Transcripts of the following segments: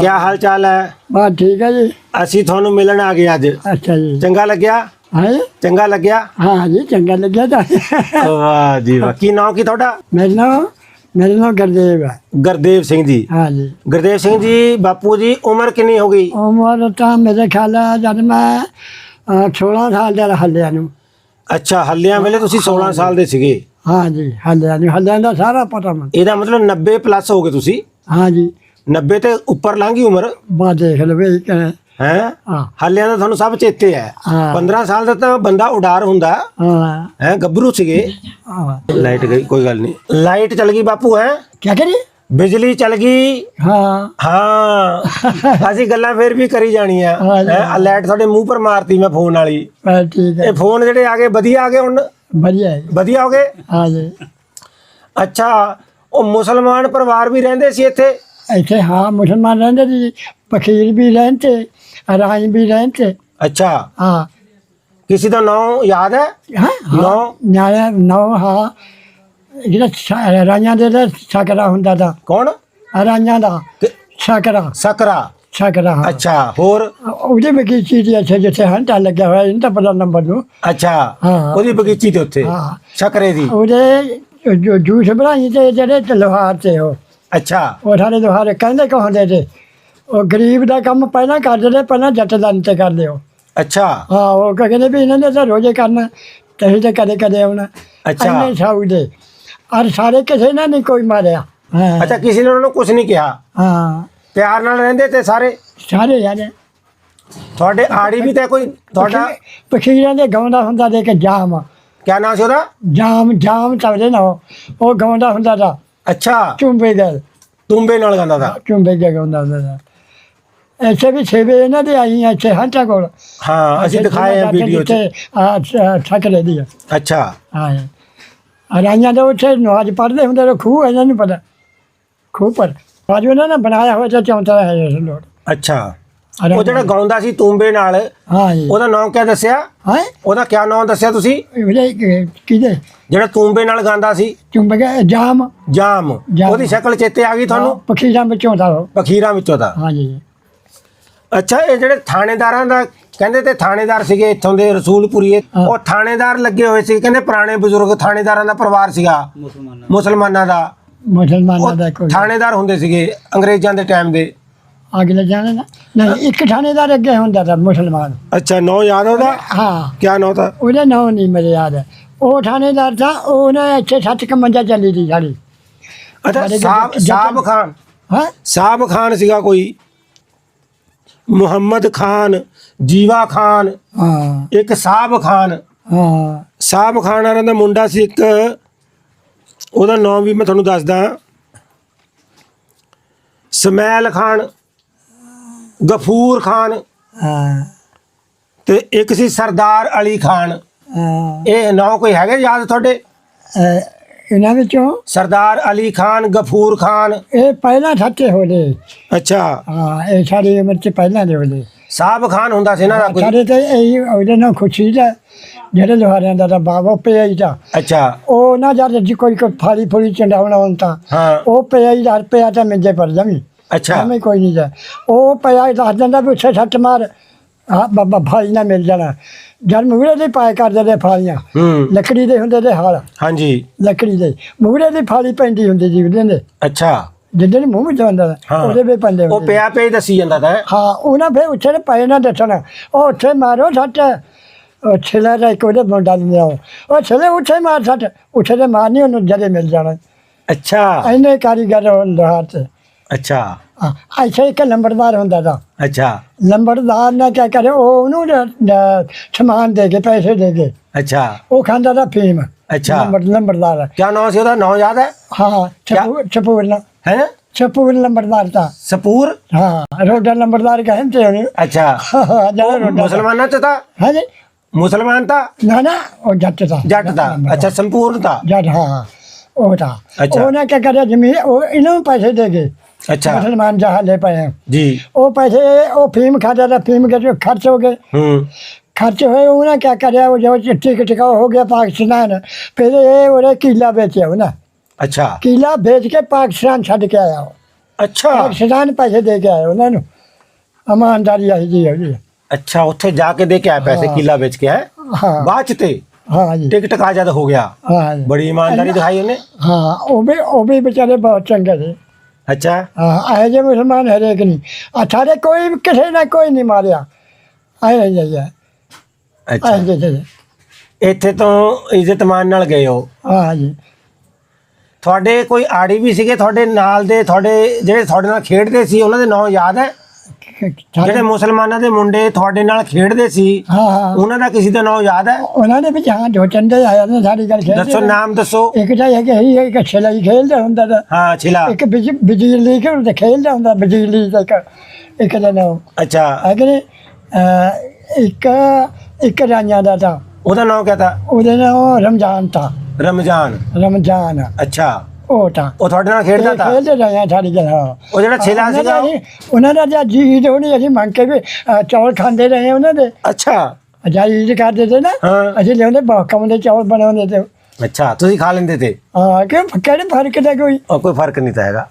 ਕੀ ਹਾਲ ਚਾਲ ਹੈ? ਬਸ ਠੀਕ ਹੈ ਜੀ। ਅਸੀਂ ਤੁਹਾਨੂੰ ਮਿਲਣ ਆ ਗਏ ਅੱਜ। ਅੱਛਾ ਜੀ। ਚੰਗਾ ਲੱਗਿਆ? ਹੈ? ਚੰਗਾ ਲੱਗਿਆ? ਹਾਂ ਜੀ ਚੰਗਾ ਲੱਗਿਆ ਤਾਂ। ਵਾਹ ਜੀ ਵਾਹ। ਕੀ ਨਾਮ ਕੀ ਤੁਹਾਡਾ? ਮੇਰੇ ਨਾਮ ਮੇਰੇ ਨਾਮ ਗੁਰਦੇਵ ਹੈ। ਗੁਰਦੇਵ ਸਿੰਘ ਜੀ। ਹਾਂ ਜੀ। ਗੁਰਦੇਵ ਸਿੰਘ ਜੀ ਬਾਪੂ ਜੀ ਉਮਰ ਕਿੰਨੀ ਹੋ ਗਈ? ਉਮਰ ਤਾਂ ਮੇਰੇ ਖਿਆਲ ਹੈ ਜਦ ਮੈਂ ਅਹ, 16 ਸਾਲ ਦਾ ਹੱਲਿਆ ਨੂੰ। ਅੱਛਾ ਹੱਲਿਆਂ ਵੇਲੇ ਤੁਸੀਂ 16 ਸਾਲ ਦੇ ਸੀਗੇ। ਹਾਂ ਜੀ ਹੱਲਿਆ ਨੂੰ ਹੱਲਿਆਂ ਦਾ ਸਾਰਾ ਪਤਾ ਮੈਨੂੰ। ਇਹਦਾ ਮਤਲਬ 90 ਪਲੱਸ ਹੋ ਗਏ ਤੁਸੀਂ। ਹਾਂ ਜੀ। 90 ਤੇ ਉੱਪਰ ਲੰਘੀ ਉਮਰ? ਬਾ ਦੇਖ ਲਵੇ ਕਿ ਹੈ? ਹਾਂ। ਹੱਲਿਆਂ ਦਾ ਤੁਹਾਨੂੰ ਸਭ ਚੇਤੇ ਹੈ। ਹਾਂ। 15 ਸਾਲ ਦਾ ਤਾਂ ਬੰਦਾ ਉਡਾਰ ਹੁੰਦਾ। ਹਾਂ। ਹੈ ਗੱਭਰੂ ਸੀਗੇ। ਹਾਂ। ਲਾਈਟ ਗਈ ਕੋਈ ਗੱਲ ਨਹੀਂ। ਲਾਈਟ ਚਲ ਗਈ ਬਾਪੂ ਹੈ? ਕੀ ਕਰੀ? ਬਿਜਲੀ ਚਲ ਗਈ। ਹਾਂ। ਹਾਂ। ਅਸੀਂ ਗੱਲਾਂ ਫੇਰ ਵੀ ਕਰੀ ਜਾਣੀਆਂ। ਹਾਂ ਜੀ। ਹੈਂ, ਆਹ ਲਾਈਟ ਤੁਹਾਡੇ ਮੂੰਹ ਪਰ ਮਾਰਤੀ ਮੈਂ ਫੋਨ ਵਾਲੀ। ਬਸ ਠੀਕ ਹੈ। ਇਹ ਫੋਨ ਜਿਹੜੇ ਆ ਗਏ ਵਧੀਆ ਆ ਗਏ ਹੁਣ? ਵਧੀਆ ਹੈ ਵਧੀਆ ਹੋ ਗਏ? ਹਾਂ ਜੀ। ਅੱਛਾ ਉਹ ਮੁਸਲਮਾਨ ਪਰਿਵਾਰ ਵੀ ਰਹਿੰਦੇ ਸੀ ਇੱਥੇ? ਇੱਥੇ ਹਾਂ ਮੁਸਲਮਾਨ ਰਹਿੰਦੇ ਸੀ ਫਕੀਰ ਵੀ ਰਹਿੰਦੇ ਰਾਜ ਵੀ ਰਹਿੰਦੇ। ਅੱਛਾ। ਹਾਂ। ਕਿਸੇ ਦਾ ਨਾਮ ਯਾਦ ਹੈ? ਹਾਂ ਨੌ? ਨਿਆਇਆ ਨੌ ਹਾਂ। ਜਿਹੜਾ ਰਾਈਆਂ ਦੇ ਦਾ ਸਕਰਾ ਹੁੰਦਾ ਦਾ ਕੌਣ? ਰਾਈਆਂ ਦਾ। ਕਿ- ਸਕਰਾ। ਸਕਰਾ। ਸਕਰਾ ਹਾਂ। ਅੱਛਾ ਹੋਰ? ਉਹਦੇ ਕੀ ਚੀਜ਼ ਅੱਛਾ ਜਿੱਥੇ ਹੰਟਾ ਲੱਗਿਆ ਹੋਇਆ ਇਹਨਾਂ ਪਤਾ ਨੰਬਰ ਨੂੰ। ਅੱਛਾ ਹਾਂ। ਉਹਦੀ ਬਗੀਚੀ ਤੇ ਉੱਥੇ ਹਾਂ। ਸਕਰੇ ਦੀ। ਉਹਦੇ ਜੋ ਜੂਸ ਬਣਾਈ ਤੇ ਜਿਹੜੇ ਤੇ ਲੋਹਾਰ ਤੇ ਉਹ। ਅੱਛਾ। ਉਹ ਸਾਰੇ ਲੋਹਾਰ ਕਹਿੰਦੇ ਕਹਾਂਦੇ ਤੇ ਉਹ ਗਰੀਬ ਦਾ ਕੰਮ ਪਹਿਲਾਂ ਕਰਦੇ ਨੇ ਪਹਿਲਾਂ ਜੱਟ ਦਾ ਅੰਤ ਕਰ ਲਿਓ ਅੱਛਾ। ਹਾਂ ਉਹ ਕਹਿੰਦੇ ਵੀ ਇਹਨਾਂ ਨੇ ਤਾਂ ਰੋਜ਼ੇ ਕਰਨਾ ਤੇ ਤੇ ਕਦੇ ਕਦੇ ਆਉਣਾ। ਅੱਛਾ। ਇੰਨੇ ਸਾਊ ਦੇ। ਔਰ ਸਾਰੇ ਕਿਸੇ ਨੇ ਨਹੀਂ ਕੋਈ ਮਾਰਿਆ। ਹਾਂ। ਅੱਛਾ ਕਿਸੇ ਨੇ ਉਹਨਾਂ ਨੂੰ ਕੁਝ ਨਹੀਂ ਕਿਹਾ? ਹਾਂ। ਪਿਆਰ ਨਾਲ ਰਹਿੰਦੇ ਤੇ ਸਾਰੇ? ਸਾਰੇ ਯਾਰ। ਤੁਹਾਡੇ ਆੜੀ ਵੀ ਤੇ ਕੋਈ ਤੁਹਾਡਾ ਪਖੀਰਾਂ ਦੇ ਗਾਉਂਦਾ ਹੁੰਦਾ ਦੇ ਕੇ ਜਾਮ। ਕਿਆ ਨਾਮ ਸੀ ਉਹਦਾ? ਜਾਮ ਜਾਮ ਚੱਲਦੇ ਨਾ ਉਹ। ਉਹ ਗਾਉਂਦਾ ਹੁੰਦਾ ਦਾ ਅੱਛਾ। ਚੁੰਬੇ ਗਏ ਤੁੰਬੇ ਨਾਲ ਗਾਉਂਦਾ ਦਾ ਚੁੰਬੇ ਗਏ ਗਾਉਂਦਾ ਹੁੰਦਾ ਦਾ ਐਸੇ ਵੀ ਛੇਵੇ ਇਹਨਾਂ ਦੇ ਆਈ ਇੱਥੇ ਹੰਟਾ ਕੋਲ। ਹਾਂ ਅਸੀਂ ਦਿਖਾਏ ਆ ਵੀਡੀਓ 'ਚ। ਆ ਠਕਰੇ ਦੀ ਅੱਛਾ। ਹਾਂ। ਰਾਈਆਂ ਦੇ ਉੱਥੇ ਨਵਾਜ਼ ਪੜ੍ਹਦੇ ਹੁੰਦੇ ਨੇ ਖੂਹ ਇਹਨਾਂ ਨੂੰ ਪਤਾ। ਖੂਹ ਪਰ। ਅੱਜ ਉਹਨਾਂ ਨੇ ਬਣਾਇਆ ਹੋਇਆ ਤਾਂ ਚੌਂਤਾ ਹੈ ਇਸ ਲੋੜ। ਅੱਛਾ। ਉਹ ਜਿਹੜਾ ਗਾਉਂਦਾ ਸੀ ਤੁੰਬੇ ਨਾਲ ਹਾਂ ਜੀ। ਉਹਦਾ ਨਾਮ ਕਿਆ ਦੱਸਿਆ? ਹਾਂ? ਉਹਦਾ ਕਿਆ ਨਾਮ ਦੱਸਿਆ ਤੁਸੀਂ? ਕਿਹਦੇ? ਜਿਹੜਾ ਤੁੰਬੇ ਨਾਲ ਗਾਉਂਦਾ ਸੀ। ਚੁੰਬ ਗਏ ਜਾਮ। ਜਾਮ। ਉਹਦੀ ਸ਼ਕਲ ਚੇਤੇ ਆ ਗਈ ਤੁਹਾਨੂੰ? ਪਖੀਰਾਂ ਵਿੱਚੋਂ ਦਾ। ਪਖੀਰਾਂ ਵਿੱਚੋਂ ਦਾ। ਹਾਂ ਜੀ ਅੱਛਾ ਇਹ ਜਿਹੜੇ ਥਾਣੇਦਾਰਾਂ ਦਾ ਕਹਿੰਦੇ ਤੇ ਥਾਣੇਦਾਰ ਸੀਗੇ ਇੱਥੋਂ ਦੇ ਰਸੂਲਪੁਰੀਏ ਹਾਂ। ਉਹ ਥਾਣੇਦਾਰ ਲੱਗੇ ਹੋਏ ਸੀ ਕਹਿੰਦੇ ਪੁਰਾਣੇ ਬਜ਼ੁਰਗ ਥਾਣੇਦਾਰਾਂ ਦਾ ਪਰਿਵਾਰ ਸੀਗਾ। ਮੁਸਲਮਾਨਾਂ ਦਾ। ਮੁਸਲਮਾਨਾਂ ਦਾ। ਥਾਣੇਦਾਰ ਹੁੰਦੇ ਸੀਗੇ ਅੰਗਰੇਜ਼ਾਂ ਦੇ ਟਾਈਮ ਦੇ। ਅਗਲੇ ਜਾਣੇ ਨਾ ਨਹੀਂ ਇੱਕ ਥਾਣੇਦਾਰ ਅੱਗੇ ਹੁੰਦਾ ਤਾਂ ਮੁਸਲਮਾਨ। ਅੱਛਾ ਨਾਂ ਯਾਦ ਉਹਦਾ? ਹਾਂ। ਕਿਆ ਨਾਂ ਤਾਂ ਉਹਦਾ ਨਾਮ ਨਹੀਂ ਮੇਰੇ ਯਾਦ ਹੈ ਉਹ ਥਾਣੇਦਾਰ ਤਾਂ ਉਹਨੇ ਇੱਥੇ ਸੱਤ ਕਮੰਜਾ ਚੱਲੀ ਦੀ ਸਾਡੀ। ਅੱਛਾ ਸਾਬ ਸਾਬ ਖਾਨ। ਹਾਂ? ਸਾਬ ਖਾਨ ਸੀਗਾ ਕੋਈ। ਮੁਹੰਮਦ ਖਾਨ ਜੀਵਾ ਖਾਨ ਹਾਂ। ਇੱਕ ਸਾਬ ਖਾਨ। ਹਾਂ। ਸਾਬ ਖਾਨ ਦਾ ਮੁੰਡਾ ਸੀ ਇੱਕ। ਉਹਦਾ ਨਾਮ ਵੀ ਮੈਂ ਤੁਹਾਨੂੰ ਦੱਸਦਾ। ਸਮੈਲ ਖਾਨ। ਗਫੂਰ ਖਾਨ ਹਾਂ। ਤੇ ਇੱਕ ਸੀ ਸਰਦਾਰ ਅਲੀ ਖਾਨ। ਹਾਂ। ਇਹ ਨਾਂ ਕੋਈ ਹੈਗੇ ਯਾਦ ਤੁਹਾਡੇ? ਅਹ ਇਹਨਾਂ ਵਿੱਚੋਂ? ਸਰਦਾਰ ਅਲੀ ਖਾਨ ਗਫੂਰ ਖਾਨ। ਇਹ ਪਹਿਲਾਂ ਠੱਕੇ ਹੋਲੇ। ਅੱਛਾ। ਹਾਂ ਇਹ ਸਾਡੀ ਉਮਰ ਚ ਪਹਿਲਾਂ ਦੇ ਹੋਲੇ। ਸਾਬ ਖਾਨ ਹੁੰਦਾ ਸੀ ਨਾ ਦਾ ਕੋਈ? ਸਾਡੇ ਤੇ ਇਹ ਉਹਦੇ ਨਾਲ ਖੁਸ਼ੀ ਦਾ ਜਿਹੜੇ ਲੋਹਾਰਿਆਂ ਦਾ ਤਾਂ ਬਾਬਾ ਪਿਆ ਹੀ ਦਾ ਅੱਛਾ। ਉਹ ਨਾ ਜਦ ਜੀ ਕੋਈ ਕੋਈ ਫਾਲੀ ਫੁਲੀ ਚੰਡਾਉਣਾ ਹੁੰਦਾ ਹਾਂ। ਉਹ ਪਿਆ ਹੀ ਦਾ ਪਿਆ ਤਾਂ ਮਿੰਜੇ ਪਰ ਜਮੀ ਅੱਛਾ। ਐਵੇਂ ਕੋਈ ਨਹੀਂ ਜਾ ਉਹ ਪਿਆ ਹੀ ਦੱਸ ਦਿੰਦਾ ਵੀ ਉੱਥੇ ਸੱਟ ਮਾਰ। ਆ ਬਾਬਾ ਫਾਲੀ ਨਾ ਮਿਲ ਜਾਣਾ। ਜਦ ਮੂਹਰੇ ਦੇ ਪਾਏ ਕਰਦੇ ਨੇ ਫਾਲੀਆਂ। ਹੂੰ। ਲੱਕੜੀ ਦੇ ਹੁੰਦੇ ਤੇ ਹਾਲ। ਹਾਂਜੀ। ਲੱਕੜੀ ਦੇ। ਮੂਹਰੇ ਦੀ ਫਾਲੀ ਪੈਂਦੀ ਹੁੰਦੀ ਜੀ ਉਹਦੇ ਦੇ ਅੱਛਾ। ਜਿੱਦਾਂ ਮੂੰਹ ਵਿੱਚ ਹਾਂ। ਉਹਦੇ ਵੀ ਪੈਂਦੇ ਉਹ ਹੁੰਦੇ ਪਿਆ ਪਿਆ ਹੀ ਦੱਸੀ ਜਾਂਦਾ ਤਾਂ। ਹਾਂ ਉਹਨਾਂ ਫੇ ਉੱਥੇ ਦੇ ਪਏ ਨਾ ਦੱਸਣਾ। ਉਹ ਉੱਥੇ ਮਾਰੋ ਸੱਟ। ਉਹ ਛਿਲਾ ਦਾ ਇੱਕ ਉਹਦੇ ਮੁੰਡਾ ਨਹੀਂ ਆਓ ਉਹ ਛਿਲੇ ਉੱਥੇ ਮਾਰ ਸੱਟ। ਉੱਥੇ ਦੇ ਮਾਰਨੀ ਉਹਨੂੰ ਜਦੇ ਮਿਲ ਜਾਣਾ। ਅੱਛਾ। ਐਨੇ ਕਾਰੀਗਰ ਹੁੰਦਾ ਹੱਥ ਅੱਛਾ। ਹਾਂ ਐਸੇ ਇੱਕ ਲੰਬੜਦਾਰ ਹੁੰਦਾ ਤਾਂ। ਅੱਛਾ। ਲੰਬੜਦਾਰ ਨੇ ਕਿਆ ਕਰੇ ਉਹ ਉਹਨੂੰ ਨ- ਨ- ਸਮਾਨ ਦੇ ਕੇ ਪੈਸੇ ਦੇ ਕੇ। ਅੱਛਾ। ਉਹ ਖਾਂਦਾ ਤਾਂ ਫੀਮ। ਅੱਛਾ। ਲੰਬੜ ਲੰਬੜਦਾਰ। ਕਿਆ ਨਾਮ ਸੀ ਉਹਦਾ? ਨਾਮ ਯਾਦ ਹੈ? ਹਾਂ ਛਪੂਰ ਲ- ਹੈ? ਛਪੂਰ ਲੰਬੜਦਾਰ ਤਾਂ। ਸਪੂਰ? ਹਾਂ ਰੋਡਾ ਲੰਬੜਦਾਰ ਕਹਿੰਦੇ ਉਹਨੇ। ਅੱਛਾ। ਜਿਹੜਾ ਉਹ ਰੋਡਾ। ਮੁਸਲਮਾਨਾਂ ਚ ਤਾਂ? ਹਾਂ ਜੀ ਮੁਸਲਮਾਨ ਤਾਂ? ਨਾ ਨਾ ਉਹ ਜੱਟ ਦਾ ਜੱਟ ਦਾ ਅੱਛਾ ਸੰਪੂਰਨ ਤਾਂ। ਜੱਟ ਹਾਂ ਉਹ ਤਾਂ। ਅੱਛਾ। ਉਹਨੇ ਕਿਆ ਕਰਿਆ ਜ਼ਮੀਨ ਉਹ ਇਹਨਾਂ ਨੂੰ ਪੈਸੇ ਦੇ ਗਏ ਅੱਛਾ। ਮੁਸਲਮਾਨ ਜਹਾਂ ਲੈ ਪਏ ਹੈ। ਜੀ। ਉਹ ਪੈਸੇ ਉਹ ਫੀਮ ਖਾਦਾ ਤਾਂ ਫੀਮ ਕੇ ਜੋ ਖਰਚ ਹੋ ਗਏ। ਹੂੰ। ਖਰਚ ਹੋਏ ਉਹਨੇ ਕਿਆ ਕਰਿਆ ਉਹ ਜੋ ਟਿਕ ਟਿਕਾ ਹੋ ਗਿਆ ਪਾਕਿਸਤਾਨ। ਫਿਰ ਇਹ ਉਹਨੇ ਕੀਲਾ ਵੇਚਿਆ ਉਹਨੇ ਅੱਛਾ। ਕੀਲਾ ਵੇਚ ਕੇ ਪਾਕਿਸਤਾਨ ਛੱਡ ਕੇ ਆਇਆ ਉਹ। ਅੱਛਾ। ਪਾਕਿਸਤਾਨ ਪੈਸੇ ਦੇ ਕੇ ਆਏ ਉਹਨਾਂ ਨੂੰ। ਇਮਾਨਦਾਰੀ ਆਈ ਜੀ ਜੀ ਅੱਛਾ ਉੱਥੇ ਜਾ ਕੇ ਦੇ ਕੇ ਆਇਆ ਪੈਸੇ। ਕਿੱਲਾ ਵੇਚ ਕੇ ਹੈ? ਹਾਂ। ਬਾਅਦ ਤੇ? ਹਾਂ ਜੀ। ਟਿਕਟ ਕਾ ਜਦ ਹੋ ਗਿਆ? ਹਾਂ ਬੜੀ ਇਮਾਨਦਾਰੀ ਦਿਖਾਈ ਉਹਨੇ। ਹਾਂ ਉਹ ਵੀ ਉਹ ਵੀ ਵਿਚਾਰੇ ਬਹੁਤ ਚੰਗੇ ਸੀ। ਅੱਛਾ। ਹਾਂ ਆਏ ਜੇ ਮੁਸਲਮਾਨ ਹਰੇਕ ਨਹੀਂ? ਆ ਸਾਡੇ ਕੋਈ ਕਿਸੇ ਨੇ ਕੋਈ ਨਹੀਂ ਮਾਰਿਆ। ਆਏ ਜੀ ਅੱਛਾ। ਆਏ ਜੀ ਜੀ ਇੱਥੇ ਤੋਂ ਇੱਜ਼ਤ ਮਾਨ ਨਾਲ ਗਏ ਹੋ ਹਾਂ ਜੀ। ਤੁਹਾਡੇ ਕੋਈ ਆੜੀ ਵੀ ਸੀਗੇ? ਤੁਹਾਡੇ ਨਾਲ ਦੇ ਤੁਹਾਡੇ ਜਿਹੜੇ ਤੁਹਾਡੇ ਨਾਲ ਖੇਡਦੇ ਸੀ ਉਹਨਾਂ ਦੇ ਨਾਂ ਯਾਦ ਹੈ? ਜਿਹੜੇ ਮੁਸਲਮਾਨਾਂ ਦੇ ਮੁੰਡੇ ਤੁਹਾਡੇ ਨਾਲ ਖੇਡਦੇ ਸੀ ਹਾਂ ਹਾਂ। ਉਹਨਾਂ ਦਾ ਕਿਸੇ ਦਾ ਨਾਂ ਯਾਦ ਹੈ? ਉਹਨਾਂ ਦੇ ਵਿੱਚ ਹਾਂ ਦੋ ਚੰਦੇ ਆਇਆ ਨੇ ਸਾਡੀ ਗੱਲ ਖੇਡਦੇ ਦੱਸੋ। ਨਾਮ ਦੱਸੋ। ਇੱਕ ਤਾਂ ਇਹ ਕਿ ਹੀ ਇੱਕ ਛਲਾਈ ਖੇਡਦਾ ਹੁੰਦਾ ਤਾਂ ਹਾਂ ਛਿਲਾ। ਇੱਕ ਬਿਜ- ਬਿਜਲੀ ਖੇਡਦਾ ਖੇਡਦਾ ਹੁੰਦਾ ਬਿਜਲੀ ਦਾ ਇੱਕ ਇੱਕ ਦਾ ਨਾਮ। ਅੱਛਾ। ਅਗਲੇ ਇੱਕ ਇੱਕ ਰਾਂਝਾ ਦਾ ਤਾਂ। ਉਹਦਾ ਨਾਮ ਕਿਆ ਤਾ? ਉਹਦੇ ਨਾਮ ਰਮਜ਼ਾਨ ਤਾਂ। ਰਮਜ਼ਾਨ। ਰਮਜ਼ਾਨ। ਅੱਛਾ। ਉਹ ਤਾਂ। ਉਹ ਤੁਹਾਡੇ ਨਾਲ ਖੇਡਦਾ ਤਾ? ਖੇਡਦੇ ਰਹੇ ਆ ਸਾਡੀ ਗੱਲ ਹਾਂ ਉਹ ਜਿਹੜਾ ਛਿਲਾ ਸੀਗਾ ਉਹ- ਜੀ- ਉਹਨਾਂ ਦਾ ਜਾਂ ਜੀ ਹੋਣੀ ਅਸੀਂ ਮੰਗ ਕੇ ਵੀ ਅ, ਚੌਲ ਖਾਂਦੇ ਰਹੇ ਉਹਨਾਂ ਦੇ। ਅੱਛਾ। ਅਜਾਈ ਕਰਦੇ ਤੇ ਨਾ ਹਾਂ। ਅਸੀਂ ਲਿਆਉਂਦੇ ਬਾਕਾਂ ਦੇ ਚੌਲ ਬਣਾਉਂਦੇ ਤੇ। ਅੱਛਾ ਤੁਸੀਂ ਖਾ ਲੈਂਦੇ ਤੇ? ਹਾਂ ਕਿ ਕਿਹੜੇ ਫ਼ਰਕ ਦਾ ਕੋਈ? ਉਹ ਕੋਈ ਫ਼ਰਕ ਨਹੀਂ ਤਾਂ ਹੈਗਾ।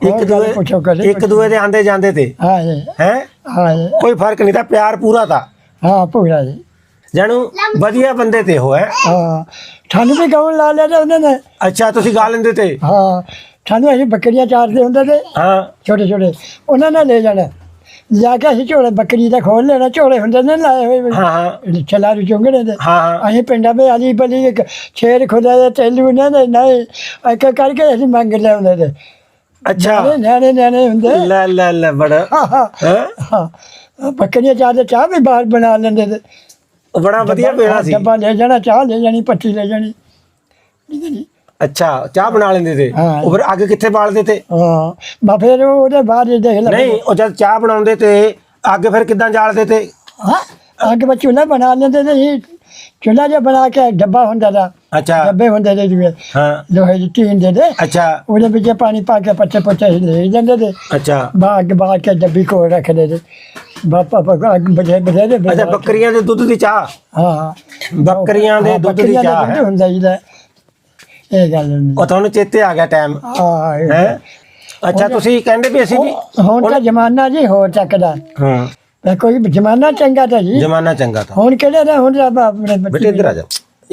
ਇੱਕ ਗੱਲ ਪੁੱਛੋ ਦੂਏ ਕਦੇ। ਇੱਕ ਦੂਏ ਦੇ ਆਂਦੇ ਜਾਂਦੇ ਤੇ। ਹਾਂ ਜੀ, ਹੈ? ਹਾਂ ਜੀ, ਕੋਈ ਫ਼ਰਕ ਨਹੀਂ ਤਾਂ ਪਿਆਰ ਪੂਰਾ ਤਾ। ਹਾਂ ਪੂਰਾ ਜੀ। ਜਾਣੂ ਵਧੀਆ ਬੰਦੇ ਤੇ ਹੋ ਹੈ? ਹਾਂ। ਸਾਨੂੰ ਵੀ ਗਾਉਣ ਲਾ ਲਿਆ ਤਾਂ ਉਹਨਾਂ ਨੇ। ਅੱਛਾ ਤੁਸੀਂ ਗਾ ਲੈਂਦੇ ਤੇ? ਹਾਂ ਸਾਨੂੰ ਅਸੀਂ ਬੱਕਰੀਆਂ ਚਾਰਦੇ ਹੁੰਦੇ ਤੇ। ਹਾਂ। ਛੋਟੇ ਛੋਟੇ। ਉਹਨਾਂ ਨੇ ਲੈ ਜਾਣਾ। ਜਾ ਕੇ ਅਸੀਂ ਝੋਲੇ ਬੱਕਰੀ ਦਾ ਖੋਲ ਲੈਣਾ। ਝੋਲੇ ਹੁੰਦੇ ਨੇ ਲਾਏ ਹੋਏ। ਹਾਂ ਹਾਂ। ਛਲਾਰੂ ਚੁੰਗੜੇ ਦੇ। ਹਾਂ ਅਸੀਂ ਪਿੰਡਾਂ ਵਿੱਚ ਅਲੀ ਬਲੀ ਇੱਕ ਛੇਰ ਖੁਦਾ ਦੇ ਤੇਲੂ ਨੇ ਨਹੀਂ ਇੱਕ ਕਰਕੇ ਅਸੀਂ ਮੰਗ ਲਿਆਉਂਦੇ ਤੇ। ਅੱਛਾ। ਨਿਆਣੇ ਨਿਆਣੇ ਹੁੰਦੇ। ਲੈ ਲੈ ਲੈ ਬੜਾ। ਹਾਂ ਬੱਕਰੀਆਂ ਚਾਹ ਦੇ ਚਾਹ ਵੀ ਬਾਹਰ ਬਣਾ ਲੈਂਦੇ ਤੇ। ਉਹ ਬੜਾ ਵਧੀਆ ਪੇੜਾ ਸੀ। ਡੱਬਾ ਲੈ ਜਾਣਾ ਚਾਹ ਲੈ ਜਾਣੀ ਪੱਟੀ ਲੈ ਜਾਣੀ। ਅੱਛਾ ਚਾਹ ਬਣਾ ਲੈਂਦੇ ਤੇ? ਹਾਂ। ਉਹ ਫਿਰ ਅੱਗ ਕਿੱਥੇ ਬਾਲਦੇ ਤੇ? ਹਾਂ ਮੈਂ ਫਿਰ ਉਹਦੇ ਬਾਅਦ ਹੀ ਦੇਖ ਲੈ ਨਹੀਂ ਉਹ ਜਦ ਚਾਹ ਬਣਾਉਂਦੇ ਤੇ ਅੱਗ ਫਿਰ ਕਿੱਦਾਂ ਜਾਲਦੇ ਤੇ? ਹਾਂ ਅੱਗੇ ਬੱਚੇ ਚੁੱਲ੍ਹਾ ਬਣਾ ਲੈਂਦੇ ਤੇ ਜੀ। ਚੁੱਲ੍ਹਾ ਜਿਹਾ ਬਣਾ ਕੇ ਡੱਬਾ ਹੁੰਦਾ ਦਾ ਅੱਛਾ। ਡੱਬੇ ਹੁੰਦੇ ਤੇ ਜਿਵੇਂ ਹਾਂ। ਲੋਹੇ ਦੀ ਟੀਨ ਦੇ ਦੇ ਅੱਛਾ। ਉਹਦੇ ਵਿੱਚ ਪਾਣੀ ਪਾ ਕੇ ਪੱਤੇ ਪੱਤੇ ਲੈ ਜਾਂਦੇ ਤੇ। ਅੱਛਾ। ਬਾਗ ਬਾਗ ਕੇ ਡੱਬੀ ਕੋਲ ਰੱਖਦੇ ਤੇ। ਬਾਪਾ ਪਕਾ ਬਜੇ ਬਜੇ ਦੇ ਅੱਛਾ ਬੱਕਰੀਆਂ ਦੇ ਦੁੱਧ ਦੀ ਚਾਹ? ਹਾਂ ਬੱਕਰੀਆਂ ਦੇ ਦੁੱਧ ਦੀ ਚਾਹ ਹੈ। ਹੁੰਦਾ ਜੀ ਦਾ। ਇਹ ਗੱਲ ਨਹੀਂ। ਉਹ ਤੁਹਾਨੂੰ ਚੇਤੇ ਆ ਗਿਆ ਟਾਈਮ ਹਾਂ ਹੈ? ਅੱਛਾ ਤੁਸੀਂ ਕਹਿੰਦੇ ਵੀ ਅਸੀਂ ਵੀ ਹੁਣ ਤਾਂ ਜ਼ਮਾਨਾ ਜੀ ਹੋਰ ਚੱਕਦਾ। ਹਾਂ। ਤੇ ਕੋਈ ਜ਼ਮਾਨਾ ਚੰਗਾ ਤਾਂ ਜੀ। ਜਮਾਨਾ ਚੰਗਾ ਤਾਂ। ਹੁਣ ਕਿਹੜੇ ਦਾ ਹੁਣ ਤਾਂ ਆਪਣੇ ਬੇਟੇ ਇੱਧਰ ਆ ਜਾ।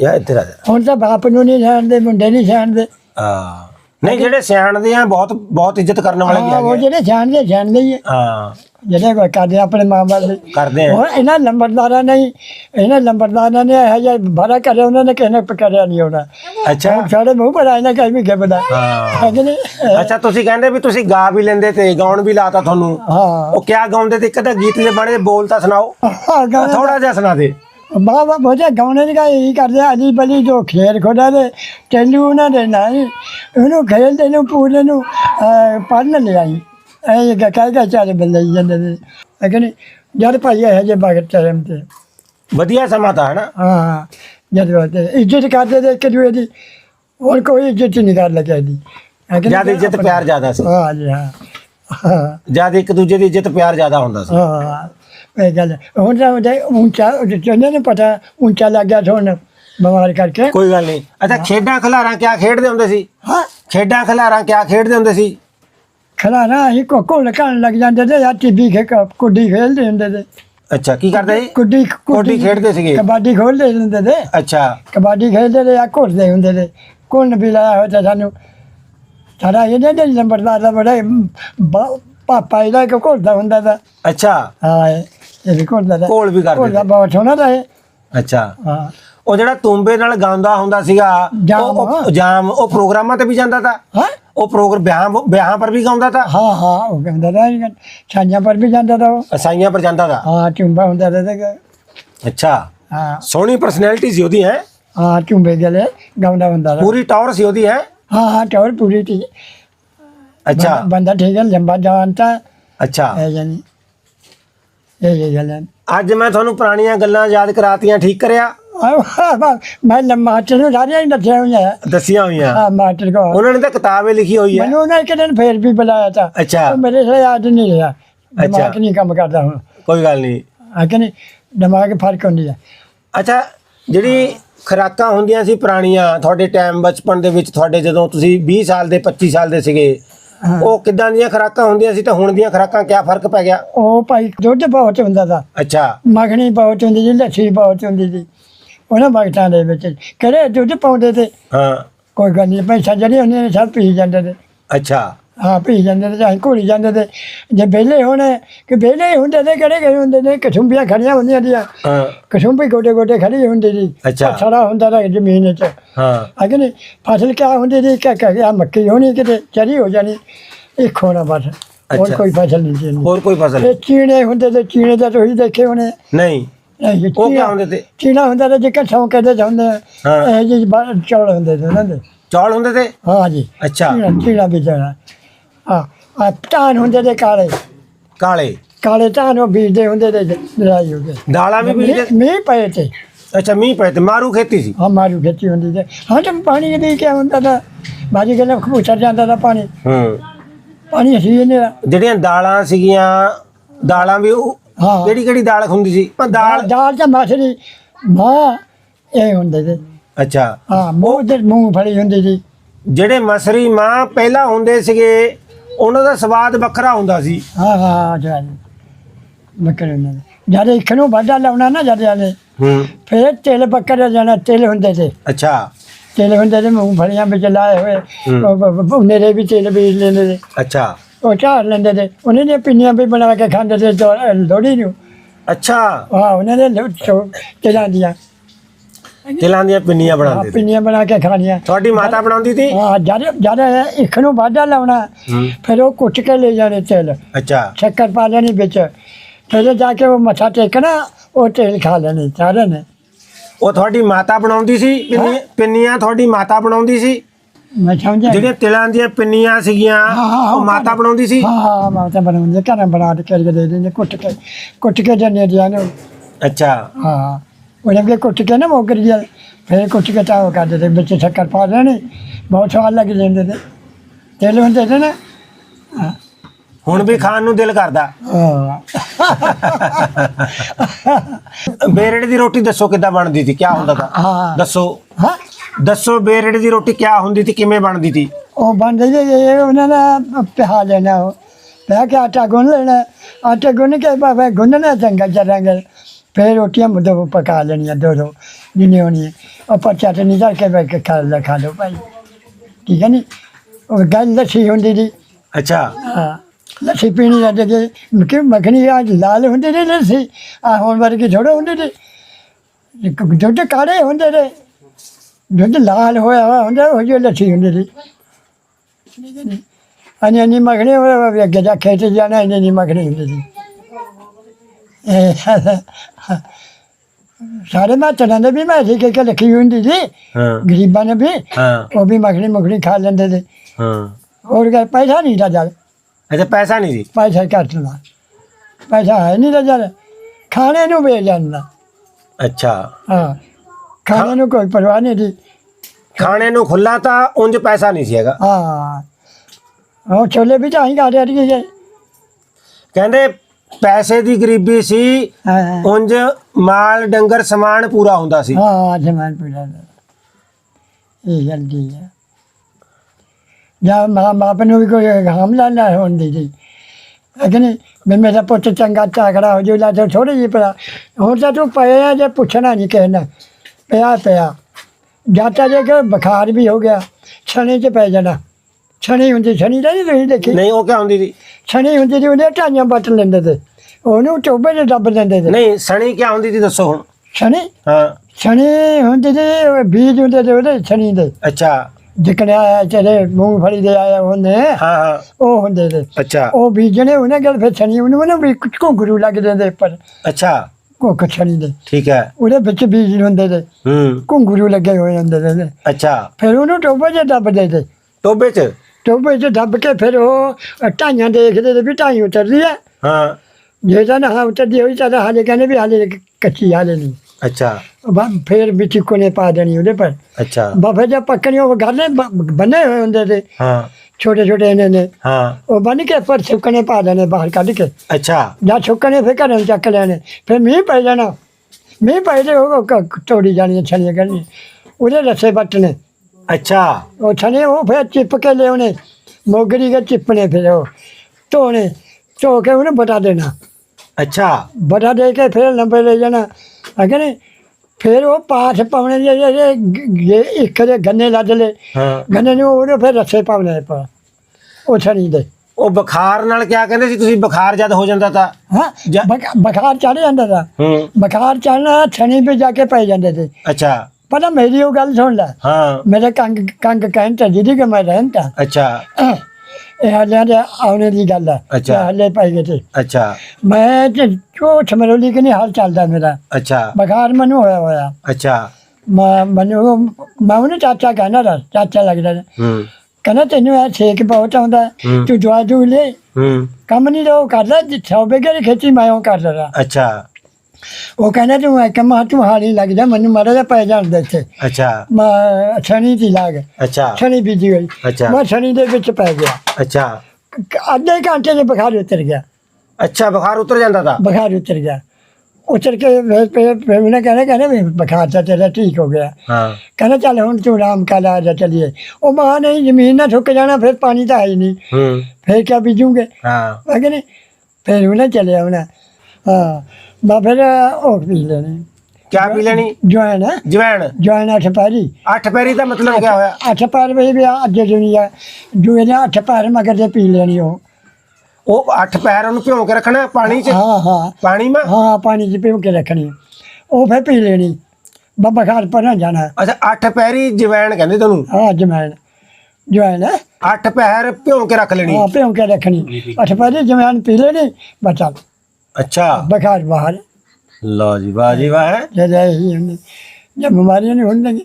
ਯਾ ਇੱਧਰ ਆ ਜਾ। ਹੁਣ ਤਾਂ ਬਾਪ ਨੂੰ ਨਹੀਂ ਜਾਣਦੇ ਮੁੰਡੇ ਨਹੀਂ ਜਾਣਦੇ। ਆ ਨਹੀਂ ਜਿਹੜੇ ਸਿਆਣਦੇ ਆ ਬਹੁਤ ਬਹੁਤ ਇੱਜ਼ਤ ਕਰਨ ਵਾਲੇ ਵੀ ਹਾਂ, ਉਹ ਹੈਗੇ ਜਿਹੜੇ ਜਾਣਦੇ ਜਾਣਦੇ ਹੀ। ਆ। ਹਾਂ। ਜਿਹੜੇ ਕੋਈ ਕਰਦੇ ਆ ਆਪਣੇ ਮਾਂ ਬਾਪ ਦੇ। ਕਰਦੇ ਆ। ਹੁਣ ਇਹਨਾਂ ਲੰਬਰਦਾਰਾਂ ਨੇ ਹੀ- ਇਹਨਾਂ ਲੰਬਰਦਾਰਾਂ ਨੇ ਇਹ ਜਿਹਾ ਬਾਰਾ ਕਰਿਆ ਉਹਨਾਂ ਨੇ ਕਿਸੇ ਨੇ ਕਰਿਆ ਨਹੀਂ ਹੋਣਾ। ਅੱਛਾ। ਸਾਡੇ ਮੂੰਹ ਪਰ ਆਇਨਾ ਕਹੀ ਵੀ ਬਦਾ ਹਾਂ। ਹੈ ਨਹੀਂ ਅੱਛਾ ਤੁਸੀਂ ਕਹਿੰਦੇ ਵੀ ਤੁਸੀਂ ਗਾ ਵੀ ਲੈਂਦੇ ਤੇ ਗਾਉਣ ਵੀ ਲਾਤਾ ਤੁਹਾਨੂੰ। ਹਾਂ। ਉਹ ਕਿਆ ਗਾਉਂਦੇ ਤੇ ਇੱਕ ਤਾਂ ਗੀਤ ਦੇ ਬਾਰੇ ਬੋਲ ਤਾਂ ਸੁਣਾਓ। ਹਾਂ ਗਾਣੇ ਥੋੜਾ ਜਿਹਾ ਸੁਣਾ ਦੇ। ਬਾਬਾ ਬੋਝਾ ਗਾਉਣੇ ਦੀ ਗੱਲ ਇਹੀ ਕਰਦੇ ਆ, ਅਲੀ ਬਲੀ ਜੋ ਖੇਰ ਖੋਦਾ ਦੇ ਤੈਨੂੰ ਉਹਨਾਂ ਦੇ ਨਹੀਂ ਉਹਨੂੰ ਖੇਲਦੇ ਨੂੰ ਪੂਰੇ ਨੂੰ ਪੜਨ ਲਿਆਈ ਇਹ ਕਹਿ ਕਹਿ ਚਾਰੇ ਬੰਦੇ ਜਾਂਦੇ ਨੇ। ਨਹੀਂ ਜਦ ਭਾਈ ਇਹ ਜੇ ਬਗਤ ਟਾਈਮ ਤੇ। ਵਧੀਆ ਸਮਾਂ ਤਾਂ ਹੈ ਨਾ ਹਾਂ ਜਦ ਇੱਜ਼ਤ ਕਰਦੇ ਤੇ ਇੱਕ ਦੂਏ ਦੀ ਹੋਰ ਕੋਈ ਇੱਜ਼ਤ ਨਹੀਂ ਕਰ ਲੱਗਿਆ ਦੀ? ਜਦ ਇੱਜ਼ਤ ਪਿਆਰ ਜ਼ਿਆਦਾ ਸੀ। ਹਾਂ ਜੀ ਹਾਂ। ਜਦ ਇੱਕ ਦੂਜੇ ਦੀ ਇੱਜ਼ਤ ਪਿਆਰ ਜ਼ਿਆਦਾ ਹੁੰਦਾ ਸੀ। ਹਾਂ। ਇਹ ਗੱਲ ਹੈ। ਹੁਣ ਤਾਂ ਉਹਦੇ ਉੱਚਾ ਜਿਹਨੇ ਨੂੰ ਪਤਾ ਉੱਚਾ ਲੱਗ ਗਿਆ ਤੁਹਾਨੂੰ ਬਿਮਾਰ ਕਰਕੇ। ਕੋਈ ਗੱਲ ਨਹੀਂ। ਅੱਛਾ ਖੇਡਾਂ ਖਿਲਾਰਾਂ ਕਿਆ ਖੇਡਦੇ ਹੁੰਦੇ ਸੀ? ਹਾਂ। ਖੇਡਾਂ ਖਿਲਾਰਾਂ ਕਿਆ ਖੇਡਦੇ ਹੁੰਦੇ ਸੀ? ਖਲਾ ਨਾ ਅਸੀਂ ਕੋ ਕੋਲ ਲਕਾਣ ਲੱਗ ਜਾਂਦੇ ਤੇ ਜਾਂ ਟੀਬੀ ਖੇ ਕੁੱਡੀ ਖੇਡਦੇ ਹੁੰਦੇ ਤੇ। ਅੱਛਾ ਕੀ ਕਰਦੇ ਸੀ? ਕੁੱਡੀ ਕੁੱਡੀ ਖੇਡਦੇ ਸੀਗੇ। ਕਬੱਡੀ ਖੇਡਦੇ ਹੁੰਦੇ ਤੇ। ਅੱਛਾ। ਕਬੱਡੀ ਖੇਡਦੇ ਤੇ ਆ ਘੁੱਟਦੇ ਹੁੰਦੇ ਤੇ। ਕੋਣ ਵੀ ਲਾਇਆ ਹੋਇਆ ਸਾਨੂੰ। ਸਾਡਾ ਇਹਨੇ ਦੇ ਨੰਬਰਦਾਰ ਦਾ ਬੜਾ ਪਾਪਾ ਇਹਦਾ ਘੁੱਟਦਾ ਹੁੰਦਾ ਤਾਂ। ਅੱਛਾ। ਹਾਂ ਇਹ ਵੀ ਕਰਦੇ ਸੋਹਣਾ ਤਾਂ ਇਹ। ਅੱਛਾ। ਹਾਂ। ਉਹ ਜਿਹੜਾ ਤੁੰਬੇ ਨਾਲ ਗਾਉਂਦਾ ਹੁੰਦਾ ਸੀਗਾ ਜਾਮ। ਉਹ- ਉਹ ਜਾਮ ਉਹ ਪ੍ਰੋਗਰਾਮਾਂ ਤੇ ਵੀ ਜਾਂਦਾ ਤਾ? ਹਾਂ। ਉਹ ਪ੍ਰੋਗਰਾਮ ਵਿਆਹ ਵਿਆਹਾਂ ਪਰ ਵੀ ਗਾਉਂਦਾ ਤਾ? ਹਾਂ ਹਾਂ ਉਹ ਕਹਿੰਦਾ ਤਾਂ ਛਾਂਜਾਂ ਪਰ ਵੀ ਜਾਂਦਾ ਤਾਂ ਉਹ। ਅਸਾਈਆਂ ਪਰ ਜਾਂਦਾ ਤਾ? ਹਾਂ ਚੁੰਬਾ ਹੁੰਦਾ ਤਾਂ ਤੇ ਅੱਛਾ। ਹਾਂ। ਸੋਹਣੀ ਪਰਸਨੈਲਿਟੀ ਸੀ ਉਹਦੀ ਹੈ? ਹਾਂ ਚੁੰਬੇ ਗਲੇ ਗਾਉਂਦਾ ਹੁੰਦਾ ਤਾਂ। ਪੂਰੀ ਟਾਵਰ ਸੀ ਉਹਦੀ ਹੈ? ਹਾਂ ਹਾਂ ਟੌਰ ਪੂਰੀ ਥੀ ਅੱਛਾ। ਬੰਦਾ- ਠੀਕ ਹੈ ਲੰਬਾ ਜਾਣਤਾ ਅੱਛਾ। ਜਾਨੀ ਇਹ ਇਹ ਗੱਲ ਹੈ। ਅੱਜ ਮੈਂ ਤੁਹਾਨੂੰ ਪੁਰਾਣੀਆਂ ਗੱਲਾਂ ਯਾਦ ਕਰਾਤੀਆਂ ਠੀਕ ਕਰਿਆ? ਮੈਂ ਲੰਮਾ ਚਲੋ ਸਾਰਿਆਂ ਹੀ ਦੱਸਿਆ ਹੋਇਆ ਦੱਸੀਆਂ ਹੋਈਆਂ? ਹਾਂ ਮਾਸਟਰ ਕੋ ਉਹਨਾਂ ਨੇ ਤਾਂ ਕਿਤਾਬੇ ਲਿਖੀ ਹੋਈ ਹੈ। ਮੈਨੂੰ ਉਹਨਾਂ ਇੱਕ ਦਿਨ ਫੇਰ ਵੀ ਬੁਲਾਇਆ ਤਾਂ। ਅੱਛਾ। ਮੇਰੇ ਸੇ ਯਾਦ ਨਹੀਂ ਰਿਹਾ। ਅੱਛਾ। ਦਿਮਾਗ ਨਹੀਂ ਕੰਮ ਕਰਦਾ ਹੁਣ। ਕੋਈ ਗੱਲ ਨਹੀਂ। ਆ ਕਿ ਨਹੀਂ ਦਿਮਾਗ ਫ਼ਰਕ ਹੁੰਦੀ ਹੈ। ਅੱਛਾ ਜਿਹੜੀ ਖਰਾਕਾਂ ਹੁੰਦੀਆਂ ਸੀ ਪੁਰਾਣੀਆਂ ਤੁਹਾਡੇ ਟਾਈਮ ਬਚਪਨ ਦੇ ਵਿੱਚ ਤੁਹਾਡੇ ਜਦੋਂ ਤੁਸੀਂ 20 ਸਾਲ ਦੇ 25 ਸਾਲ ਦੇ ਸੀਗੇ ਹਾਂ। ਉਹ ਕਿੱਦਾਂ ਦੀਆਂ ਖੁਰਾਕਾਂ ਹੁੰਦੀਆਂ ਸੀ ਤੇ ਹੁਣ ਦੀਆਂ ਖੁਰਾਕਾਂ ਕਿਆ ਫ਼ਰਕ ਪੈ ਗਿਆ? ਉਹ ਭਾਈ ਦੁੱਧ ਬਹੁਤ ਹੁੰਦਾ ਦਾ ਅੱਛਾ। ਮੱਖਣੀ ਬਹੁਤ ਹੁੰਦੀ ਸੀ ਲੱਸੀ ਬਹੁਤ ਹੁੰਦੀ ਸੀ। ਉਹਨਾਂ ਵਕਤਾਂ ਦੇ ਵਿੱਚ ਕਿਹੜੇ ਦੁੱਧ ਪਾਉਂਦੇ ਤੇ ਹਾਂ। ਕੋਈ ਗੱਲ ਨਹੀਂ ਪੈਸਾ ਜਿਹੜੇ ਹੁੰਦੇ ਨੇ ਸਭ ਪੀ ਜਾਂਦੇ ਤੇ ਅੱਛਾ। ਹਾਂ ਪੀ ਜਾਂਦੇ ਤੇ ਚਾਹੇ ਘੋੜੀ ਜਾਂਦੇ ਤੇ ਜੇ ਵਿਹਲੇ ਹੋਣੇ ਕਿ ਵਿਹਲੇ ਹੀ ਹੁੰਦੇ ਨੇ ਕਿਹੜੇ ਕਿਹੜੇ ਹੁੰਦੇ ਨੇ? ਕਸੁੰਬੀਆਂ ਖੜੀਆਂ ਹੁੰਦੀਆਂ ਦੀਆਂ। ਹਾਂ। ਕਸੁੰਬੀ ਗੋਡੇ ਗੋਡੇ ਖੜੀ ਹੁੰਦੀ ਸੀ। ਅੱਛਾ। ਸਾਰਾ ਹੁੰਦਾ ਤਾਂ ਜ਼ਮੀਨ 'ਚ ਹਾਂ। ਅਗੇ ਨਹੀਂ ਫਸਲ ਕਿਆ ਹੁੰਦੀ ਸੀ? ਕਿ ਕਿ ਆ ਮੱਕੀ ਹੋਣੀ ਕਿਤੇ ਚਰੀ ਹੋ ਜਾਣੀ। ਇੱਕ ਹੋਣਾ ਬਸ। ਹੋਰ ਅੱਛਾ। ਕੋਈ ਫਸਲ ਨਹੀਂ ਸੀ। ਹੋਰ ਕੋਈ ਫਸਲ ਤੇ ਚੀਣੇ ਹੁੰਦੇ ਤੇ ਚੀਣੇ ਤਾਂ ਤੁਸੀਂ ਦੇਖੇ ਹੋਣੇ। ਨਹੀਂ। ਇਹ ਉਹ ਚੀਣਾ- ਕਿਆ ਹੁੰਦੇ ਤੇ? ਚੀਣਾ ਹੁੰਦਾ ਤਾਂ ਜਿੱਕਾ ਸੌਂਕੇ ਦੇ ਹੁੰਦੇ ਆ ਹਾਂ। ਇਹ ਜੀ ਚੌਲ ਹੁੰਦੇ ਤੇ ਉਹਨਾਂ ਦੇ। ਚੌਲ ਹੁੰਦੇ ਤੇ? ਹਾਂ ਜੀ। ਅੱਛਾ। ਚੀਣਾ ਚੀਣਾ ਵੀ ਜਾਣਾ। ਹਾਂ। ਆ ਧਾਨ ਹੁੰਦੇ ਤੇ ਕਾਲੇ। ਕਾਲੇ? ਕਾਲੇ ਧਾਨ ਉਹ ਬੀਜਦੇ ਹੁੰਦੇ ਤੇ ਲੜਾਈ ਹੋ ਗਈ ਦਾਲਾਂ ਵੀ ਬੀਜਦੇ? ਮੀਂਹ- ਮੀਂਹ ਪਏ ਤੇ। ਅੱਛਾ ਮੀਂਹ ਪਏ ਤੇ। ਮਾਰੂ ਖੇਤੀ ਸੀ? ਹਾਂ ਮਾਰੂ ਖੇਤੀ ਹੁੰਦੀ ਤੇ। ਹਾਂ ਤੇ ਪਾਣੀ ਵੀ ਕਿਆ ਹੁੰਦਾ ਤਾਂ ਬਾਜੀ ਕਹਿੰਦਾ ਖੂਚਰ ਜਾਂਦਾ ਤਾਂ ਪਾਣੀ। ਹੂੰ। ਪਾਣੀ ਅਸੀਂ ਇਹਨੇ ਜਿਹੜੀਆਂ ਦਾਲਾਂ ਸੀਗੀਆਂ ਦਾਲਾਂ ਵੀ ਉਹ ਹਾਂ। ਕਿਹੜੀ ਕਿਹੜੀ ਦਾਲ ਹੁੰਦੀ ਸੀ? ਪਰ ਦਾਲ ਦਾਲ ਤੇ ਮਛਲੀ ਮਾਂ ਇਹ ਹੁੰਦੇ ਤੇ। ਅੱਛਾ। ਹਾਂ ਮੂੰਹ ਤੇ ਮੂੰਗਫਲੀ ਹੁੰਦੀ ਸੀ। ਜਿਹੜੇ ਮਸਰੀ ਮਾਂ ਪਹਿਲਾਂ ਹੁੰਦੇ ਸੀਗੇ ਉਹਨਾਂ ਦਾ ਸਵਾਦ ਵੱਖਰਾ ਹੁੰਦਾ ਸੀ। ਹਾਂ ਹਾਂ ਜਾਨ ਬੱਕਰੇ ਨੇ ਜਦ ਇੱਕ ਨੂੰ ਵਾਢਾ ਲਾਉਣਾ ਨਾ ਜਦ ਜਾਲੇ ਹੂੰ। ਫਿਰ ਤਿਲ ਬੱਕਰੇ ਜਾਣਾ ਤਿਲ ਹੁੰਦੇ ਤੇ। ਅੱਛਾ। ਤਿਲ ਹੁੰਦੇ ਤੇ ਮੂੰਗਫਲੀਆਂ ਵਿੱਚ ਲਾਏ ਹੋਏ। ਹੂੰ। ਉਹ ਭੁੰਨੇ ਦੇ ਵੀ ਤਿਲ ਬੀਜ ਲੈਂਦੇ ਤੇ। ਅੱਛਾ। ਉਹ ਝਾੜ ਲੈਂਦੇ ਤੇ। ਉਹਨਾਂ ਨੇ ਪਿੰਨੀਆਂ ਵੀ ਬਣਾ ਕੇ ਖਾਂਦੇ ਤੇ ਲੋਹੜੀ ਨੂੰ। ਅੱਛਾ। ਹਾਂ ਉਹਨਾਂ ਨੇ ਲੋ- ਚੋ- ਤਿਲਾਂ ਦੀਆਂ। ਤਿਲਾਂ ਦੀਆਂ ਪਿੰਨੀਆਂ ਬਣਾਉਂਦੇ ਸੀ? ਪਿੰਨੀਆਂ ਬਣਾ ਕੇ ਖਾਣੀਆਂ। ਤੁਹਾਡੀ ਮਾਤਾ ਬਣਾਉਂਦੀ ਸੀ? ਹਾਂ ਜਦ ਜਦ ਇੱਕ ਨੂੰ ਵਾਢਾ ਲਾਉਣਾ ਫਿਰ ਉਹ ਕੁੱਟ ਕੇ ਲੈ ਜਾਣੇ ਤਿਲ। ਅੱਛਾ। ਸ਼ੱਕਰ ਪਾ ਲੈਣੀ ਵਿੱਚ। ਫਿਰ ਜਾ ਕੇ ਉਹ ਮੱਥਾ ਟੇਕਣਾ ਉਹ ਤੇਲ ਖਾ ਲੈਣੇ ਸਾਰਿਆਂ ਨੇ। ਉਹ ਤੁਹਾਡੀ ਮਾਤਾ ਬਣਾਉਂਦੀ ਸੀ ਪਿੰਨੀ- ਪਿੰਨੀਆਂ ਤੁਹਾਡੀ ਮਾਤਾ ਬਣਾਉਂਦੀ ਸੀ? ਮੈਂ ਸਮਝਿਆ ਜਿਹੜੀਆਂ ਤਿਲਾਂ ਦੀਆਂ ਪਿੰਨੀਆਂ ਸੀਗੀਆਂ ਉਹ ਮਾਤਾ ਬਣਾਉਂਦੀ ਸੀ? ਹਾਂ ਹਾਂ ਮਾਤਾ ਬਣਾਉਂਦੇ ਘਰਾਂ ਬਣਾ ਕੇ ਦੇ ਦਿੰਦੇ ਕੁੱਟ ਕੇ ਕੁੱਟ ਕੇ ਦਿੰਦੇ ਦੀਆਂ ਨੇ ਅੱਛਾ। ਹਾਂ। ਉਹਨੇ ਵੀ ਕੁੱਟ ਕੇ ਨਾ ਮੋਕਰ ਗਿਆ ਫਿਰ ਕੁੱਟ ਕੇ ਤਾਂ ਉਹ ਕਰਦੇ ਤੇ ਵਿੱਚ ਸ਼ੱਕਰ ਪਾ ਲੈਣੀ ਬਹੁਤ ਸਵਾਦ ਲੱਗ ਜਾਂਦੇ ਤੇ। ਤੇਲ ਹੁੰਦੇ ਤੇ ਨਾ। ਹਾਂ। ਹੁਣ ਵੀ ਖਾਣ ਨੂੰ ਦਿਲ ਕਰਦਾ। ਹਾਂ। ਬੇਰੜੇ ਦੀ ਰੋਟੀ ਦੱਸੋ ਕਿੱਦਾਂ ਬਣਦੀ ਸੀ ਕਿਆ ਹੁੰਦਾ ਤਾ? ਹਾਂ। ਦੱਸੋ। ਹਾਂ। ਦੱਸੋ ਬੇਰੜੇ ਦੀ ਰੋਟੀ ਕਿਆ ਹੁੰਦੀ ਸੀ ਕਿਵੇਂ ਬਣਦੀ ਸੀ? ਉਹ ਬੰਦੇ ਜੇ ਇਹ ਉਹਨਾਂ ਦਾ ਪਿਹਾ ਲੈਣਾ ਉਹ। ਪਿਹਾ ਕੇ ਆਟਾ ਗੁੰਨ ਲੈਣਾ ਆਟਾ ਗੁੰਨ ਕੇ ਬਾਬਾ ਗੁੰਨਣਾ ਚੰਗਾ ਚਰਾਂਗੇ। ਫਿਰ ਰੋਟੀਆਂ ਮੁੱਦੋ ਪਕਾ ਲੈਣੀਆਂ ਦੋ ਦੋ ਜਿੰਨੀ ਹੋਣੀ ਉੱਪਰ ਚਟਨੀ ਧਰ ਕੇ ਬੈ ਕੇ ਖਾ ਲੈ ਖਾ ਲਓ ਭਾਈ ਠੀਕ ਹੈ ਨੀ ਉਹ ਗੱਲ ਲੱਸੀ ਹੁੰਦੀ ਸੀ ਅੱਛਾ ਹਾਂ ਲੱਸੀ ਪੀਣੀ ਜਾਂਦੇ ਕਿ ਕਿ ਮੱਖਣੀ ਆ ਲਾਲ ਹੁੰਦੀ ਨੇ ਲੱਸੀ ਆ ਹੁਣ ਵਰਗੀ ਥੋੜਾ ਹੁੰਦੀ ਇੱਕ ਦੁੱਧ ਕਾੜੇ ਹੁੰਦੇ ਨੇ ਦੁੱਧ ਲਾਲ ਹੋਇਆ ਹੋਇਆ ਹੁੰਦਾ ਉਹ ਜਿਹੀ ਲੱਸੀ ਹੁੰਦੀ ਸੀ ਅਨੀ ਅਨੀ ਮੱਖਣੀ ਉਹ ਅੱਗੇ ਜਾ ਖੇਤ ਜਾਣਾ ਇੰਨੀ ਨੀ ਮੱਖਣੀ ਹੁੰਦੀ ਸੀ ਸਾਰੇ ਮਾਤਰਾਂ ਦੇ ਵੀ ਮੈਂ ਠੀਕ ਕਿ ਲਿਖੀ ਹੁੰਦੀ ਸੀ। ਹਾਂ। ਗਰੀਬਾਂ ਨੇ ਵੀ ਹਾਂ। ਉਹ ਵੀ ਮੱਖਣੀ ਮੁਖਣੀ ਖਾ ਲੈਂਦੇ ਤੇ ਹਾਂ। ਹੋਰ ਗੱਲ ਪੈਸਾ ਨਹੀਂ ਤਾਂ ਜਦ ਅੱਛਾ ਪੈਸਾ ਨਹੀਂ ਸੀ? ਪੈਸਾ ਘੱਟ ਲਾ ਪੈਸਾ ਹੈ ਨਹੀਂ ਤਾਂ ਜਦ ਖਾਣੇ ਨੂੰ ਵੇਚ ਜਾਂਦਾ ਅੱਛਾ। ਹਾਂ। ਖਾਣੇ ਨੂੰ ਕੋਈ ਪਰਵਾਹ ਨਹੀਂ ਦੀ ਖਾਣੇ ਨੂੰ ਖੁੱਲਾ ਤਾਂ ਉਂਝ ਪੈਸਾ ਨਹੀਂ ਸੀ ਹੈਗਾ। ਹਾਂ। ਉਹ ਛੋਲੇ ਵੀ ਤਾਂ ਹੀ ਅਟਕੀ ਗਏ ਕਹਿੰਦੇ ਪੈਸੇ ਦੀ ਗਰੀਬੀ ਸੀ ਹਾਂ। ਉਂਝ ਮਾਲ ਡੰਗਰ ਸਮਾਨ ਪੂਰਾ ਹੁੰਦਾ ਸੀ। ਹਾਂ ਜਮਾਨ ਪੂਰਾ ਦਾ। ਇਹ ਜਲਦੀ ਹੈ। ਜਾਂ ਮਾਂ ਬਾਪ ਨੂੰ ਵੀ ਕੋਈ ਹਮਲਾ ਨਾ ਹੋਣ ਦੀ ਅਗਨੇ ਮੈਂ ਮੇਰਾ ਪੁੱਤ ਚੰਗਾ ਚਾਕੜਾ ਹੋ ਜੂਲਾ ਤੇ ਥੋੜੀ ਜਿਹੀ ਪੜਾ ਹੁਣ ਤਾਂ ਤੂੰ ਪਿਆ ਜੇ ਪੁੱਛਣਾ ਨਹੀਂ ਕਹਿਣਾ ਪਿਆ ਪਿਆ। ਜਾਤਾ ਜੇ ਕਿ ਬੁਖਾਰ ਵੀ ਹੋ ਗਿਆ ਛਣੇ 'ਚ ਪੈ ਜਾਣਾ। ਛਣੀ ਹੁੰਦੀ ਛਣੀ ਦਾ ਨਹੀਂ ਤੁਸੀਂ ਦੇਖੀ? ਨਹੀਂ ਉਹ ਕਿਆ ਹੁੰਦੀ ਸੀ? ਛਣੀ ਹੁੰਦੀ ਸੀ ਉਹਨੇ ਢਾਈਆਂ ਬੱਟ ਲੈਂਦੇ ਤੇ। ਉਹਨੂੰ ਟੋਬੇ 'ਚ ਦੱਬ ਲੈਂਦੇ ਤੇ। ਨਹੀਂ ਸਣੀ ਕਿਆ ਹੁੰਦੀ ਸੀ ਦੱਸੋ ਹੁਣ? ਛਣੀ ਹਾਂ। ਛਣੀ ਹੁੰਦੀ ਸੀ ਉਹ ਬੀਜ ਹੁੰਦੇ ਤੇ ਉਹਦੇ ਛਣੀ ਦੇ। ਅੱਛਾ। ਜਿਕੜਿਆ ਆਇਆ ਤੇਰੇ ਮੂੰਗਫਲੀ ਦੇ ਆਇਆ ਉਹਨੇ ਹਾਂ ਹਾਂ। ਉਹ ਹੁੰਦੇ ਤੇ। ਅੱਛਾ। ਉਹ ਬੀਜਣੇ ਉਹਨੇ ਗੱਲ ਫਿਰ ਛਣੀ ਉਹਨੂੰ ਨਾ ਵੀ ਘੁੰਗਰੂ ਲੱਗ ਜਾਂਦੇ ਉੱਪਰ। ਅੱਛਾ। ਕੋਕ ਛਣੀ ਦੇ। ਠੀਕ ਹੈ। ਉਹਦੇ ਵਿੱਚ ਬੀਜ ਹੁੰਦੇ ਤੇ। ਹੂੰ। ਘੁੰਗਰੂ ਲੱਗੇ ਹੋਏ ਹੁੰਦੇ ਤੇ। ਅੱਛਾ। ਫਿਰ ਉਹਨੂੰ ਟੋਬੇ 'ਚ ਦੱਬਦੇ ਤੇ। ਟੋਬੇ 'ਚ? ਟੋਬੇ 'ਚ ਦੱਬ ਕੇ ਫਿਰ ਉਹ ਢਾਈਆਂ ਦੇਖਦੇ ਤੇ ਵੀ ਢਾਈ ਉਤਰਦੀ ਹੈ ਹਾਂ। ਜੇ ਤਾਂ ਨਾ ਉਤਰਦੀ ਹੋਈ ਤਾਂ ਹਾਲੇ ਕਹਿੰਦੇ ਵੀ ਹਾਲੇ ਕੱਚੀ ਹਾਲੇ ਨਹੀਂ। ਅੱਛਾ। ਬਾ ਫਿਰ ਵਿੱਚ ਕੋਨੇ ਪਾ ਦੇਣੀ ਉਹਦੇ ਪਰ। ਅੱਛਾ। ਬਾਫੇ ਜੇ ਪੱਕਣੀ ਉਹ ਗਾਲੇ ਬੰਨੇ ਹੋਏ ਹੁੰਦੇ ਤੇ। ਹਾਂ। ਛੋਟੇ ਛੋਟੇ ਇਹਨੇ ਨੇ। ਹਾਂ। ਉਹ ਬੰਨ ਕੇ ਪਰ ਸੁੱਕਣੇ ਪਾ ਦੇਣੇ ਬਾਹਰ ਕੱਢ ਕੇ। ਅੱਛਾ। ਜਾਂ ਸੁੱਕਣੇ ਫਿਰ ਘਰਾਂ ਨੂੰ ਚੱਕ ਲੈਣੇ। ਫਿਰ ਮੀਂਹ ਪੈ ਜਾਣਾ। ਮੀਂਹ ਪੈ ਜੇ ਉਹ ਤੋੜੀ ਜਾਣੀਆਂ ਛਣੀਆਂ ਕਰਨੀ ਉਹਦੇ ਰੱਸੇ ਵੱਟਣੇ। ਅੱਛਾ। ਉਹ ਛਣੇ ਉਹ ਫਿਰ ਚਿਪ ਕੇ ਲਿਆਉਣੇ ਮੋਗਰੀ ਕੇ ਚਿੱਪਣੇ ਫਿਰ ਉਹ ਧੋਣੇ ਧੋ ਕੇ ਉਹਨੂੰ ਬਟਾ ਦੇਣਾ। ਅੱਛਾ। ਬਟਾ ਦੇ ਕੇ ਫਿਰ ਲੰਬੇ ਲੈ ਜਾਣਾ। ਅਗੇ ਨਹੀਂ? ਫਿਰ ਉਹ ਪਾਠ ਪਾਉਣੇ ਜੇ ਇੱਕ ਦੇ ਗੰਨੇ ਲੱਦ ਲੈ ਹਾਂ। ਗੰਨੇ ਨੂੰ ਉਹਦੇ ਫਿਰ ਰੱਸੇ ਪਾਉਣੇ ਪਾ ਉਹ ਛਣੀ ਦੇ। ਉਹ ਬੁਖਾਰ ਨਾਲ ਕਿਆ ਕਹਿੰਦੇ ਸੀ? ਤੁਸੀਂ ਬੁਖਾਰ ਜਦ ਹੋ ਜਾਂਦਾ ਤਾਂ। ਹਾਂ ਬੁਖਾਰ ਚੜ ਜਾਂਦਾ ਤਾ। ਹੂੰ। ਬੁਖਾਰ ਚੜਨਾ ਛਣੀ 'ਤੇ ਜਾ ਕੇ ਪੈ ਜਾਂਦੇ ਤੇ। ਅੱਛਾ। ਪਤਾ ਮੇਰੀ ਉਹ ਗੱਲ ਸੁਣ ਲੈ। ਹਾਂ। ਮੇਰੇ ਕੰਗ ਕੰਗ ਕਹਿਣ ਜਿਹਦੀ ਕਿ ਮੈਂ ਰਹਿਣ ਤਾ। ਅੱਛਾ। ਇਹ ਹਲਿਆਂ ਦੇ ਆਉਣੇ ਦੀ ਗੱਲ ਹੈ ਅੱਛਾ। ਹਲੇ ਪੈ ਗਏ ਤੇ। ਅੱਛਾ। ਮੈਂ ਤੇ ਝੂਠ ਮਰੋਲੀ ਕਿ ਨਹੀਂ ਹਾਲ ਚੱਲਦਾ ਮੇਰਾ। ਅੱਛਾ। ਬੁਖਾਰ ਮੈਨੂੰ ਹੋਇਆ ਹੋਇਆ। ਅੱਛਾ। ਮੈਂ ਮੈਨੂੰ ਮੈਂ ਉਹਨੂੰ ਚਾਚਾ ਕਹਿੰਦਾ ਤਾ, ਚਾਚਾ ਲੱਗਦਾ। ਹੂੰ। ਕਹਿੰਦਾ ਤੈਨੂੰ ਇਹ ਛੇਕ ਬਹੁਤ ਆਉਂਦਾ। ਤੂੰ ਦਵਾ ਦੂ ਲੈ। ਹੂੰ। ਕੰਮ ਨਹੀਂ ਉਹ ਕਰਦਾ ਜਿੱਥਾ ਬੇਗੇ ਦੀ ਖੇਤੀ ਮੈਂ ਉਹ ਕਰਦਾ। ਅੱਛਾ। ਉਹ ਕਹਿੰਦਾ ਤੂੰ ਇੱਕ ਮਾ ਤੂੰ ਹਾਲੀ ਲੱਗ ਜਾ ਮੈਨੂੰ ਮਾੜਾ ਜਿਹਾ ਪੈ ਜਾਣ ਦੇ ਇੱਥੇ। ਅੱਛਾ। ਮੈਂ ਛਣੀ ਦੀ ਲਾਗ। ਅੱਛਾ। ਛਣੀ ਬੀਜੀ ਹੋਈ। ਅੱਛਾ। ਮੈਂ ਛਣੀ ਦੇ ਵਿੱਚ ਪੈ ਗਿਆ। ਅੱਛਾ। ਕ- ਅੱਧੇ ਘੰਟੇ ਦੇ ਬੁਖਾਰ ਉਤਰ ਗਿਆ। ਅੱਛਾ ਬੁਖਾਰ ਉਤਰ ਜਾਂਦਾ ਤਾਂ? ਬੁਖਾਰ ਉਤਰ ਗਿਆ। ਉਤਰ ਕੇ ਫਿਰ ਫਿਰ ਫਿਰ ਉਹਨੇ ਕਹਿੰਦਾ ਕਹਿੰਦਾ ਵੀ ਬੁਖਾਰ ਤਾਂ ਤੇਰਾ ਠੀਕ ਹੋ ਗਿਆ। ਹਾਂ। ਕਹਿੰਦਾ ਚੱਲ ਹੁਣ ਤੂੰ ਆਰਾਮ ਕਰ ਲਾ ਜਾ ਚਲੀਏ। ਉਹ ਮਾਂ ਨਹੀਂ ਜ਼ਮੀਨ ਨਾ ਠੁੱਕ ਜਾਣਾ ਫਿਰ ਪਾਣੀ ਤਾਂ ਹੈ ਹੀ ਨਹੀਂ। ਹੂੰ। ਫਿਰ ਕਿਆ ਬੀਜੂਗੇ? ਹਾਂ। ਅਗੇ ਨਹੀਂ ਫਿਰ ਉਹਨੇ ਚੱਲਿਆ ਉਹਨੇ ਹਾਂ। ਮੈਂ ਫਿਰ ਉਹ ਪੀ ਲੈਣੀ। ਕਿਆ ਪੀ ਲੈਣੀ? ਜੁਆਇਨ ਜਵੈਣ। ਜੁਆਇਨ ਅੱਠ ਪੈਰੀ। ਅੱਠ ਪੈਰੀ ਦਾ ਮਤਲਬ ਕਿਆ ਹੋਇਆ? ਅੱਠ ਪੈਰ ਵੀ ਵੀ ਅੱਜ ਦੁਨੀਆ ਜੁਏ ਨੇ ਅੱਠ ਪੈਰ ਮਗਰ ਦੇ ਪੀ ਲੈਣੀ ਉਹ। ਉਹ ਅੱਠ ਪੈਰ ਉਹਨੂੰ ਭਿਉਂ ਕੇ ਰੱਖਣਾ ਪਾਣੀ 'ਚ? ਹਾਂ ਹਾਂ। ਪਾਣੀ ਮਾ? ਹਾਂ ਪਾਣੀ 'ਚ ਭਿਓ ਕੇ ਰੱਖਣੀ। ਉਹ ਫਿਰ ਪੀ ਲੈਣੀ। ਬਾਬਾ ਖਾਰ ਪਰ ਨਾ ਜਾਣਾ। ਅੱਛਾ ਅੱਠ ਪੈਰੀ ਜਵੈਣ ਕਹਿੰਦੇ ਤੁਹਾਨੂੰ ਹਾਂ ਜਮੈਨ ਜਮੈਨ ਅੱਠ ਪੈਰ ਭਿਉਂ ਕੇ ਰੱਖ ਲੈਣੀ। ਹਾਂ ਭਿਓ ਕੇ ਰੱਖਣੀ। ਅੱਠ ਪੈਰੀ ਜਮੈਨ ਪੀ ਲੈਣੀ। ਬਚਾ ਅੱਛਾ। ਬਖਾਰ ਬਾਹਰ। ਲਓ ਜੀ ਵਾਹ ਜੀ ਵਾਹ ਹੈ। ਜਦ ਇਹ ਹੁੰਦੀ ਜੇ ਬਿਮਾਰੀਆਂ ਨਹੀਂ ਹੁੰਦੀਆਂ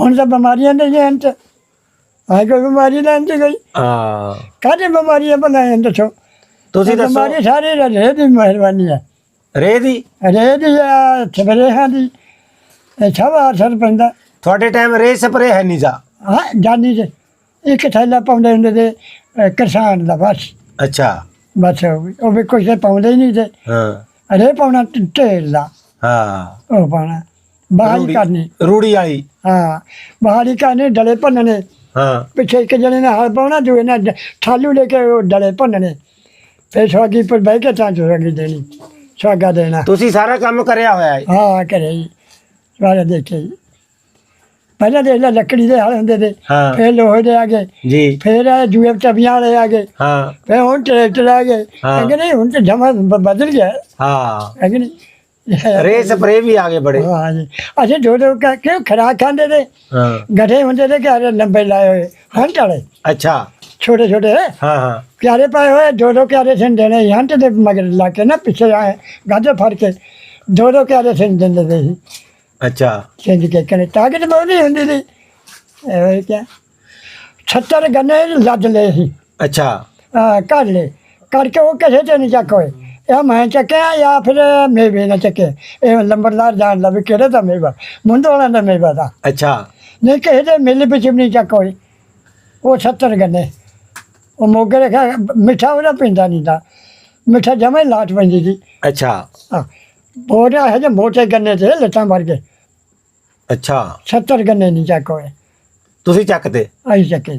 ਹੁਣ ਤਾਂ ਬਿਮਾਰੀਆਂ ਨਹੀਂ ਜਾਂ ਤੇ ਆਈ ਕੋਈ ਬਿਮਾਰੀ ਨਾ ਅੰਤ ਗਈ। ਹਾਂ। ਕਾਹਦੀ ਬਿਮਾਰੀਆਂ ਬਣਾਏ ਦੱਸੋ? ਤੁਸੀਂ ਦੱਸੋ। ਬਿਮਾਰੀ ਸਾਰੇ ਰਹੇ ਦੀ ਮਿਹਰਬਾਨੀ ਹੈ ਰੇ ਦੀ? ਰੇ ਦੀ ਆ ਸਵੇਰੇ ਹਾਂ ਦੀ। ਇਹ ਛਵਾ ਅਸਰ ਪੈਂਦਾ। ਤੁਹਾਡੇ ਟਾਈਮ ਰੇ ਸਪਰੇ ਹੈ ਨਹੀਂ ਜਾ। ਹਾਂ ਜਾਨੀ ਤੇ ਇੱਕ ਥੈਲਾ ਪਾਉਂਦੇ ਹੁੰਦੇ ਤੇ ਅਹ, ਕਿਸਾਨ ਦਾ ਬਸ। ਅੱਛਾ। ਬਸ ਉਹ ਵੀ- ਉਹ ਵੀ ਕੁਛ ਪਾਉਂਦੇ ਹੀ ਨਹੀਂ ਤੇ ਹਾਂ। ਰੇ ਪਾਉਣਾ ਤੇ ਢੇਰ ਦਾ। ਹਾਂ। ਉਹ ਪਾਉਣਾ। ਬਾਹਰੀ ਕਰਨੀ। ਰੂੜੀ ਵਾਲੀ ਹਾਂ। ਬਾਹਰੀ ਕਰਨੀ ਡਲੇ ਭੰਨਣੇ। ਹਾਂ। ਪਿੱਛੇ ਇੱਕ ਜਣੇ ਨੇ ਹਲ ਪਾਉਣਾ ਦੂਏ ਨੇ ਡ- ਠਾਲੂ ਲੈ ਕੇ ਉਹ ਡਲੇ ਭੰਨਣੇ। ਫਿਰ ਸਵਾਗੀ ਪਰ ਬਹਿ ਕੇ ਤਾਂ ਸਵਾਗੀ ਦੇਣੀ। ਸਵਾਗਾ ਦੇਣਾ। ਤੁਸੀਂ ਸਾਰਾ ਕੰਮ ਕਰਿਆ ਹੋਇਆ ਹੈ। ਹਾਂ ਕਰੇ ਜੀ। ਸਾਰੇ ਦੇਖੇ ਜੀ। ਪਹਿਲਾਂ ਦੇਖ ਲੈ ਲੱਕੜੀ ਦੇ ਹਲ ਹੁੰਦੇ ਤੇ ਹਾਂ। ਫਿਰ ਲੋਹੇ ਦੇ ਆ ਗਏ। ਜੀ। ਫਿਰ ਇਹ ਜੂਏ ਚਬੀਆਂ ਵਾਲੇ ਆ ਗਏ। ਹਾਂ। ਫਿਰ ਹੁਣ ਟਰੈਕਟਰ ਆ ਗਏ। ਹਾਂ। ਨਹੀਂ ਹੁਣ ਤੇ ਜਮਾ ਬਦਲ ਗਿਆ। ਹਾਂ। ਹੈ ਕਿ ਨਹੀਂ ਰੇ ਸਪਰੇ ਵੀ ਆ ਗਏ ਬੜੇ। ਹਾਂ ਜੀ। ਅਸੀਂ ਦੋ ਦੋ ਕਾ ਖਰਾਕ ਖਾਂਦੇ ਤੇ? ਹਾਂ। ਗਧੇ ਹੁੰਦੇ ਤੇ ਕਿਆਰੇ ਲੰਬੇ ਲਾਏ ਹੋਏ। ਹੰਟ ਵਾਲੇ। ਅੱਛਾ। ਛੋਟੇ ਛੋਟੇ। ਹਾਂ ਹਾਂ। ਕਿਆਰੇ ਪਾਏ ਹੋਏ ਦੋ ਦੋ ਕਿਆਰੇ ਸਿੰਘ ਦੇਣੇ। ਸੀ, ਹੰਟ ਦੇ ਮਗਰ ਲਾ ਕੇ ਨਾ ਪਿੱਛੇ ਆਏ ਗਾਜੇ ਫੜ ਕੇ। ਦੋ ਦੋ ਕਿਆਰੇ ਸਿੰਘ ਦਿੰਦੇ ਤੇ। ਸੀ ਸਿੰਘ ਕੇ ਕਨੇ ਤਾਕਤ ਬਹੁਤ ਨਹੀਂ ਹੁੰਦੀ ਸੀ। ਇਹ ਕਿਆ। 70 ਗੰਨੇ ਲੱਦ ਲਏ ਸੀ। ਅੱਛਾ। ਆ ਕੱਢ ਲਏ। ਕਰਕੇ ਉਹ ਕਿਸੇ ਤੇ ਨਹੀਂ ਚੱਕ ਹੋਏ। ਇਹ ਮੈਂ ਚੱਕਿਆ ਜਾਂ ਫਿਰ ਮੇਵੇ ਨੇ ਚੱਕੇ ਇਹ ਲੰਬੜਦਾਰ ਜਾਣ ਲਵੇ ਕਿਹੜੇ ਦਾ ਮੇਵਾ। ਮੁੰਡੋ ਵਾਲਾ ਦਾ ਮੇਵਾ ਦਾ। ਅੱਛਾ। ਨਹੀਂ ਕਿਸੇ ਦੇ ਮਿਲ ਵਿੱਚ ਵੀ ਨਹੀਂ ਚੱਕ ਹੋਏ। ਉਹ 70 ਗੰਨੇ। ਉਹ ਮੋਗੇ ਰੱਖਿਆ। ਮਿੱਠਾ ਉਹਦਾ ਪੀਂਦਾ ਨਹੀਂ ਦਾ ਮਿੱਠਾ ਜਮੇ ਲਾਟ ਪੈਂਦੀ ਸੀ। ਅੱਛਾ। ਹਾਂ। ਬੋੜਾ ਹੈ ਜੇ ਮੋਟੇ ਗੰਨੇ ਤੇ ਲੱਤਾਂ ਭਰ ਕੇ ਅੱਛਾ। 70 ਗੰਨੇ ਨਹੀਂ ਚੱਕ ਹੋਏ। ਤੁਸੀਂ ਚੱਕਦੇ? ਅਸੀਂ ਚੱਕੇ